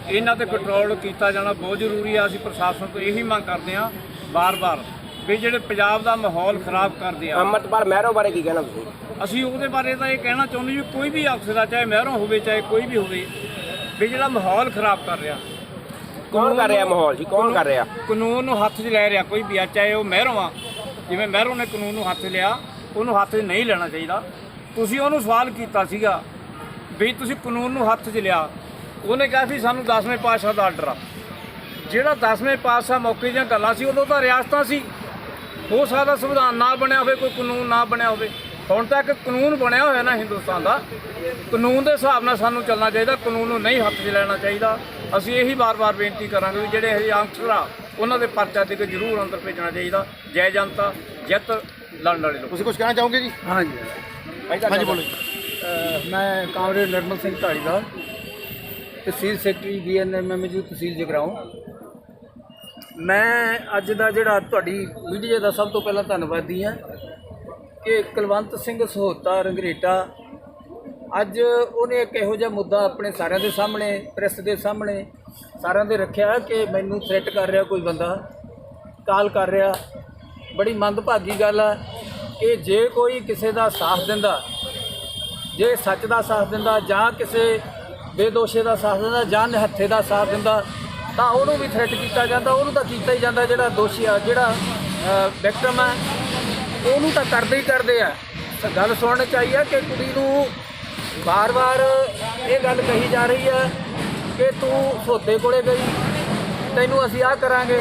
ਇਹਨਾਂ ਤੇ ਕੰਟਰੋਲ ਕੀਤਾ ਜਾਣਾ ਬਹੁਤ ਜ਼ਰੂਰੀ ਆ। ਅਸੀਂ ਪ੍ਰਸ਼ਾਸਨ ਤੋਂ ਇਹੀ ਮੰਗ ਕਰਦੇ ਆ ਬਾਰ-ਬਾਰ ਵੀ ਜਿਹੜੇ ਪੰਜਾਬ ਦਾ ਮਾਹੌਲ ਖਰਾਬ ਕਰਦੇ ਆ। ਅੰਮ੍ਰਿਤਪਾਲ ਮਹਿਰੋ ਬਾਰੇ ਕੀ ਕਹਿਣਾ ਤੁਸੀਂ? ਅਸੀਂ ਉਹਦੇ ਬਾਰੇ ਤਾਂ ਇਹ ਕਹਿਣਾ ਚਾਹੁੰਦੇ ਵੀ ਕੋਈ ਵੀ ਅਫਸਰ ਆ ਚਾਹੇ ਮਹਿਰੋਂ ਹੋਵੇ ਚਾਹੇ ਕੋਈ ਵੀ ਹੋਵੇ ਵੀ ਜਿਹੜਾ ਮਾਹੌਲ ਖਰਾਬ ਕਰ ਰਿਹਾ। ਕੌਣ ਕਰ ਰਿਹਾ ਮਾਹੌਲ ਜੀ? ਕੌਣ ਕਰ ਰਿਹਾ? ਕਾਨੂੰਨ ਨੂੰ ਹੱਥ 'ਚ ਲੈ ਰਿਹਾ ਕੋਈ ਵੀ ਆ ਚਾਹੇ ਉਹ ਮਹਿਰੋਂ ਆ। ਜਿਵੇਂ ਮਹਿਰੋਂ ਨੇ ਕਾਨੂੰਨ ਨੂੰ ਹੱਥ ਲਿਆ, ਉਹਨੂੰ ਹੱਥ ਨਹੀਂ ਲੈਣਾ ਚਾਹੀਦਾ। ਤੁਸੀਂ ਉਹਨੂੰ ਸਵਾਲ ਕੀਤਾ ਸੀਗਾ ਵੀ ਤੁਸੀਂ ਕਾਨੂੰਨ ਨੂੰ ਹੱਥ 'ਚ ਲਿਆ। ਉਹਨੇ ਕਿਹਾ ਸੀ ਸਾਨੂੰ 10ਵੇਂ ਪਾਤਸ਼ਾਹ ਦਾ ਆਰਡਰ ਆ। ਜਿਹੜਾ 10ਵੇਂ ਪਾਤਸ਼ਾਹ ਮੌਕੇ ਦੀਆਂ ਗੱਲਾਂ ਸੀ, ਉਦੋਂ ਤਾਂ ਰਿਆਸਤਾਂ ਸੀ। ਹੋ ਸਕਦਾ ਸੰਵਿਧਾਨ ਨਾ ਬਣਿਆ ਹੋਵੇ, ਕੋਈ ਕਾਨੂੰਨ ਨਾ ਬਣਿਆ ਹੋਵੇ। ਹੁਣ ਤੱਕ ਕਾਨੂੰਨ ਬਣਿਆ ਹੋਇਆ ਨਾ ਹਿੰਦੁਸਤਾਨ ਦਾ, ਕਾਨੂੰਨ ਦੇ ਹਿਸਾਬ ਨਾਲ ਸਾਨੂੰ ਚੱਲਣਾ ਚਾਹੀਦਾ। ਕਾਨੂੰਨ ਨੂੰ ਨਹੀਂ ਹੱਥ 'ਚ ਲੈਣਾ ਚਾਹੀਦਾ। ਅਸੀਂ ਇਹੀ ਵਾਰ-ਵਾਰ ਬੇਨਤੀ ਕਰਾਂਗੇ ਵੀ ਜਿਹੜੇ ਇਹ ਅਨਸਰ ਆ ਉਹਨਾਂ ਦੇ ਪਰਚਾ ਦੇ ਕੇ ਜ਼ਰੂਰ ਅੰਦਰ ਭੇਜਣਾ ਚਾਹੀਦਾ ਜੈ ਜਨਤਾ ਜਿੱਤ ਲੜਨ ਵਾਲੇ ਲੋਕ। ਤੁਸੀਂ ਕੁਝ ਕਹਿਣਾ ਚਾਹੋਗੇ ਜੀ? ਹਾਂਜੀ। ਹਾਂਜੀ ਬੋਲੋ ਅਹ ਮੈਂ comrade Narmal Singh Dhaliwal tehsil secretary BNMM ji tehsil Jagraon. ਮੈਂ ਅੱਜ ਦਾ ਜਿਹੜਾ ਤੁਹਾਡੀ ਮੀਡੀਆ ਦਾ ਸਭ ਤੋਂ ਪਹਿਲਾਂ ਧੰਨਵਾਦੀ ਹਾਂ ਕਿ ਕੁਲਵੰਤ ਸਿੰਘ ਸਹੋਤਾ ਰੰਗਰੇਟਾ ਅੱਜ ਉਹਨੇ ਇੱਕ ਇਹੋ ਜਿਹਾ ਮੁੱਦਾ ਆਪਣੇ ਸਾਰਿਆਂ ਦੇ ਸਾਹਮਣੇ ਪ੍ਰੈਸ ਦੇ ਸਾਹਮਣੇ ਸਾਰਿਆਂ ਦੇ ਰੱਖਿਆ ਕਿ ਮੈਨੂੰ ਥ੍ਰੈਟ ਕਰ ਰਿਹਾ ਕੋਈ ਬੰਦਾ, ਕਾਲ ਕਰ ਰਿਹਾ। ਬੜੀ ਮੰਦਭਾਗੀ ਗੱਲ ਆ ਕਿ ਜੇ ਕੋਈ ਕਿਸੇ ਦਾ ਸਾਥ ਦਿੰਦਾ, ਜੇ ਸੱਚ ਦਾ ਸਾਥ ਦਿੰਦਾ ਜਾਂ ਕਿਸੇ ਬੇਦੋਸ਼ੇ ਦਾ ਸਾਥ ਦਿੰਦਾ ਜਾਂ ਨਿਹੱਥੇ ਦਾ ਸਾਥ ਦਿੰਦਾ, ਤਾਂ ਉਹਨੂੰ ਵੀ ਥ੍ਰੈਟ ਕੀਤਾ ਜਾਂਦਾ, ਉਹਨੂੰ ਤਾਂ ਕੀਤਾ ਹੀ ਜਾਂਦਾ ਜਿਹੜਾ ਦੋਸ਼ੀ ਆ, ਜਿਹੜਾ ਵਿਕਟਮ ਹੈ ਉਹਨੂੰ ਤਾਂ ਕਰਦੇ ਹੀ ਕਰਦੇ ਆ। ਤਾਂ ਗੱਲ ਸੁਣਨ ਚਾਹੀਏ ਆ ਕਿ ਕੁੜੀ ਨੂੰ ਵਾਰ-ਵਾਰ ਇਹ ਗੱਲ ਕਹੀ ਜਾ ਰਹੀ ਹੈ ਕਿ ਤੂੰ ਸੋਤੇ ਕੋਲੇ ਗਈ, ਤੈਨੂੰ ਅਸੀਂ ਆ ਕਰਾਂਗੇ।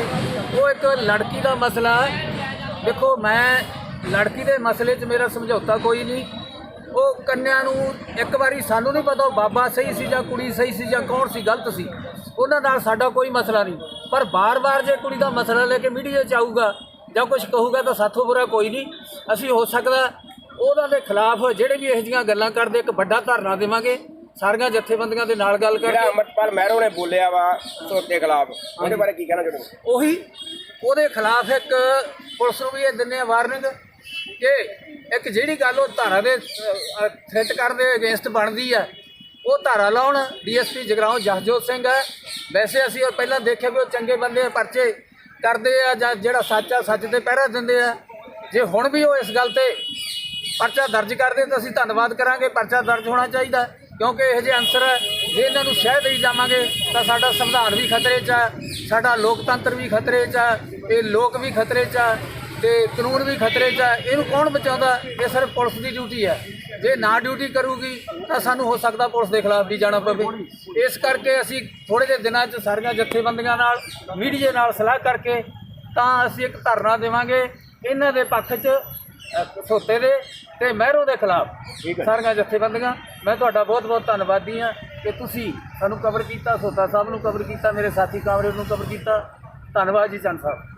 ਉਹ ਇੱਕ ਲੜਕੀ ਦਾ ਮਸਲਾ ਦੇਖੋ, ਮੈਂ ਲੜਕੀ ਦੇ ਮਸਲੇ 'ਚ ਮੇਰਾ ਸਮਝੌਤਾ ਕੋਈ ਨਹੀਂ। ਉਹ ਕੰਨਿਆ ਨੂੰ ਇੱਕ ਵਾਰੀ ਸਾਨੂੰ ਨਹੀਂ ਪਤਾ ਉਹ ਬਾਬਾ ਸਹੀ ਸੀ ਜਾਂ ਕੁੜੀ ਸਹੀ ਸੀ ਜਾਂ ਕੌਣ ਸੀ, ਗਲਤ ਸੀ। ਉਹਨਾਂ ਨਾਲ ਸਾਡਾ ਕੋਈ ਮਸਲਾ ਨਹੀਂ। ਪਰ ਬਾਰ-ਬਾਰ ਜੇ ਕੁੜੀ ਦਾ ਮਸਲਾ ਲੈ ਕੇ ਮੀਡੀਆ 'ਚ ਆਊਗਾ ਜਾਂ ਕੁਝ ਕਹੂਗਾ ਤਾਂ ਸਾਥੋਂ ਬੁਰਾ ਕੋਈ ਨਹੀਂ। ਅਸੀਂ ਹੋ ਸਕਦਾ ਉਹਨਾਂ ਦੇ ਖਿਲਾਫ ਜਿਹੜੇ ਵੀ ਇਹੋ ਜਿਹੀਆਂ ਗੱਲਾਂ ਕਰਦੇ, ਇੱਕ ਵੱਡਾ ਧਰਨਾ ਦੇਵਾਂਗੇ। ਸਾਰੀਆਂ ਜਥੇਬੰਦੀਆਂ ਦੇ ਨਾਲ ਗੱਲ ਜਿਹੜਾ ਕਰਕੇ ਅੰਮ੍ਰਿਤਪਾਲ ਮਹਿਰੋ ਨੇ ਬੋਲਿਆ ਵਾ ਸੋਤੇ ਖਿਲਾਫ ਉਹਦੇ ਬਾਰੇ ਕੀ ਕਹਿਣਾ ਚਾਹੁੰਦੇ ਉਹੀ ਉਹਦੇ ਖਿਲਾਫ ਇੱਕ ਪੁਲਿਸ ਨੂੰ ਵੀ ਇਹ ਦਿੰਦੇ ਆ ਵਾਰਨਿੰਗ ਕਿ ਇੱਕ ਜਿਹੜੀ ਗੱਲ ਉਹ ਧਾਰਾ ਦੇ ਥ੍ਰੈਟ ਕਰਨ ਦੇ ਅਗੇਂਸਟ ਬਣਦੀ ਆ ਉਹ ਧਾਰਾ ਲਾਉਣ। ਡੀਐਸਪੀ ਜਗਰਾਉਂ ਜਸਜੋਤ ਸਿੰਘ ਹੈ। ਵੈਸੇ ਅਸੀਂ ਉਹ ਪਹਿਲਾਂ ਦੇਖਿਆ ਵੀ ਉਹ ਚੰਗੇ ਬੰਦੇ ਆ ਪਰਚੇ ਕਰਦੇ ਆ ਜਾਂ ਜਿਹੜਾ ਸੱਚ ਆ ਸੱਚ ਤੇ ਪਹਿਰਾ ਦਿੰਦੇ ਆ। ਜੇ ਹੁਣ ਵੀ ਉਹ ਇਸ ਗੱਲ ਤੇ ਪਰਚਾ ਦਰਜ ਕਰਦੇ ਤਾਂ ਅਸੀਂ ਧੰਨਵਾਦ ਕਰਾਂਗੇ ਪਰਚਾ ਦਰਜ ਹੋਣਾ ਚਾਹੀਦਾ। ਕਿਉਂਕਿ ਇਹ ਜਿਹੇ ਅਨਸਰ ਹੈ, ਜੇ ਇਹਨਾਂ ਨੂੰ ਸ਼ਹਿ ਦੇਈ ਜਾਵਾਂਗੇ ਤਾਂ ਸਾਡਾ ਸੰਵਿਧਾਨ ਵੀ ਖਤਰੇ 'ਚ ਹੈ ਸਾਡਾ ਲੋਕਤੰਤਰ ਵੀ ਖਤਰੇ 'ਚ ਹੈ ਇਹ ਲੋਕ ਵੀ ਖਤਰੇ 'ਚ ਹੈ ਤੇ ਕਾਨੂੰਨ ਵੀ ਖਤਰੇ 'ਚ ਹੈ। ਇਹਨੂੰ ਕੌਣ ਬਚਾਉਂਦਾ? ਇਹ ਸਿਰਫ ਪੁਲਿਸ ਦੀ ਡਿਊਟੀ ਹੈ। ਜੇ ਨਾ ਡਿਊਟੀ ਕਰੂਗੀ ਤਾਂ ਸਾਨੂੰ ਹੋ ਸਕਦਾ ਪੁਲਿਸ ਦੇ ਖਿਲਾਫ ਵੀ ਜਾਣਾ ਪਵੇ। ਇਸ ਕਰਕੇ ਅਸੀਂ ਥੋੜੇ ਜਿਹੇ ਦਿਨਾਂ 'ਚ ਸਾਰੀਆਂ ਜਥੇਬੰਦੀਆਂ ਨਾਲ ਮੀਡੀਆ ਨਾਲ ਸਲਾਹ ਕਰਕੇ ਤਾਂ ਅਸੀਂ ਇੱਕ ਧਰਨਾ ਦੇਵਾਂਗੇ। ਇਹਨਾਂ ਦੇ ਪੱਖ 'ਚ ਸੋਤੇ ਦੇ ਤੇ ਮਹਿਰੋ ਦੇ ਖਿਲਾਫ ਸਾਰੀਆਂ ਜਥੇਬੰਦੀਆਂ। ਮੈਂ ਤੁਹਾਡਾ ਬਹੁਤ ਬਹੁਤ ਧੰਨਵਾਦੀ ਹਾਂ ਕਿ ਤੁਸੀਂ ਸਾਨੂੰ ਕਵਰ ਕੀਤਾ ਸੋਤਾ ਸਾਹਿਬ ਨੂੰ ਕਵਰ ਕੀਤਾ ਮੇਰੇ ਸਾਥੀ ਕਾਮਰੇਡ ਨੂੰ ਕਵਰ ਕੀਤਾ। ਧੰਨਵਾਦ ਜੀ ਚੰਦ ਸਾਹਿਬ।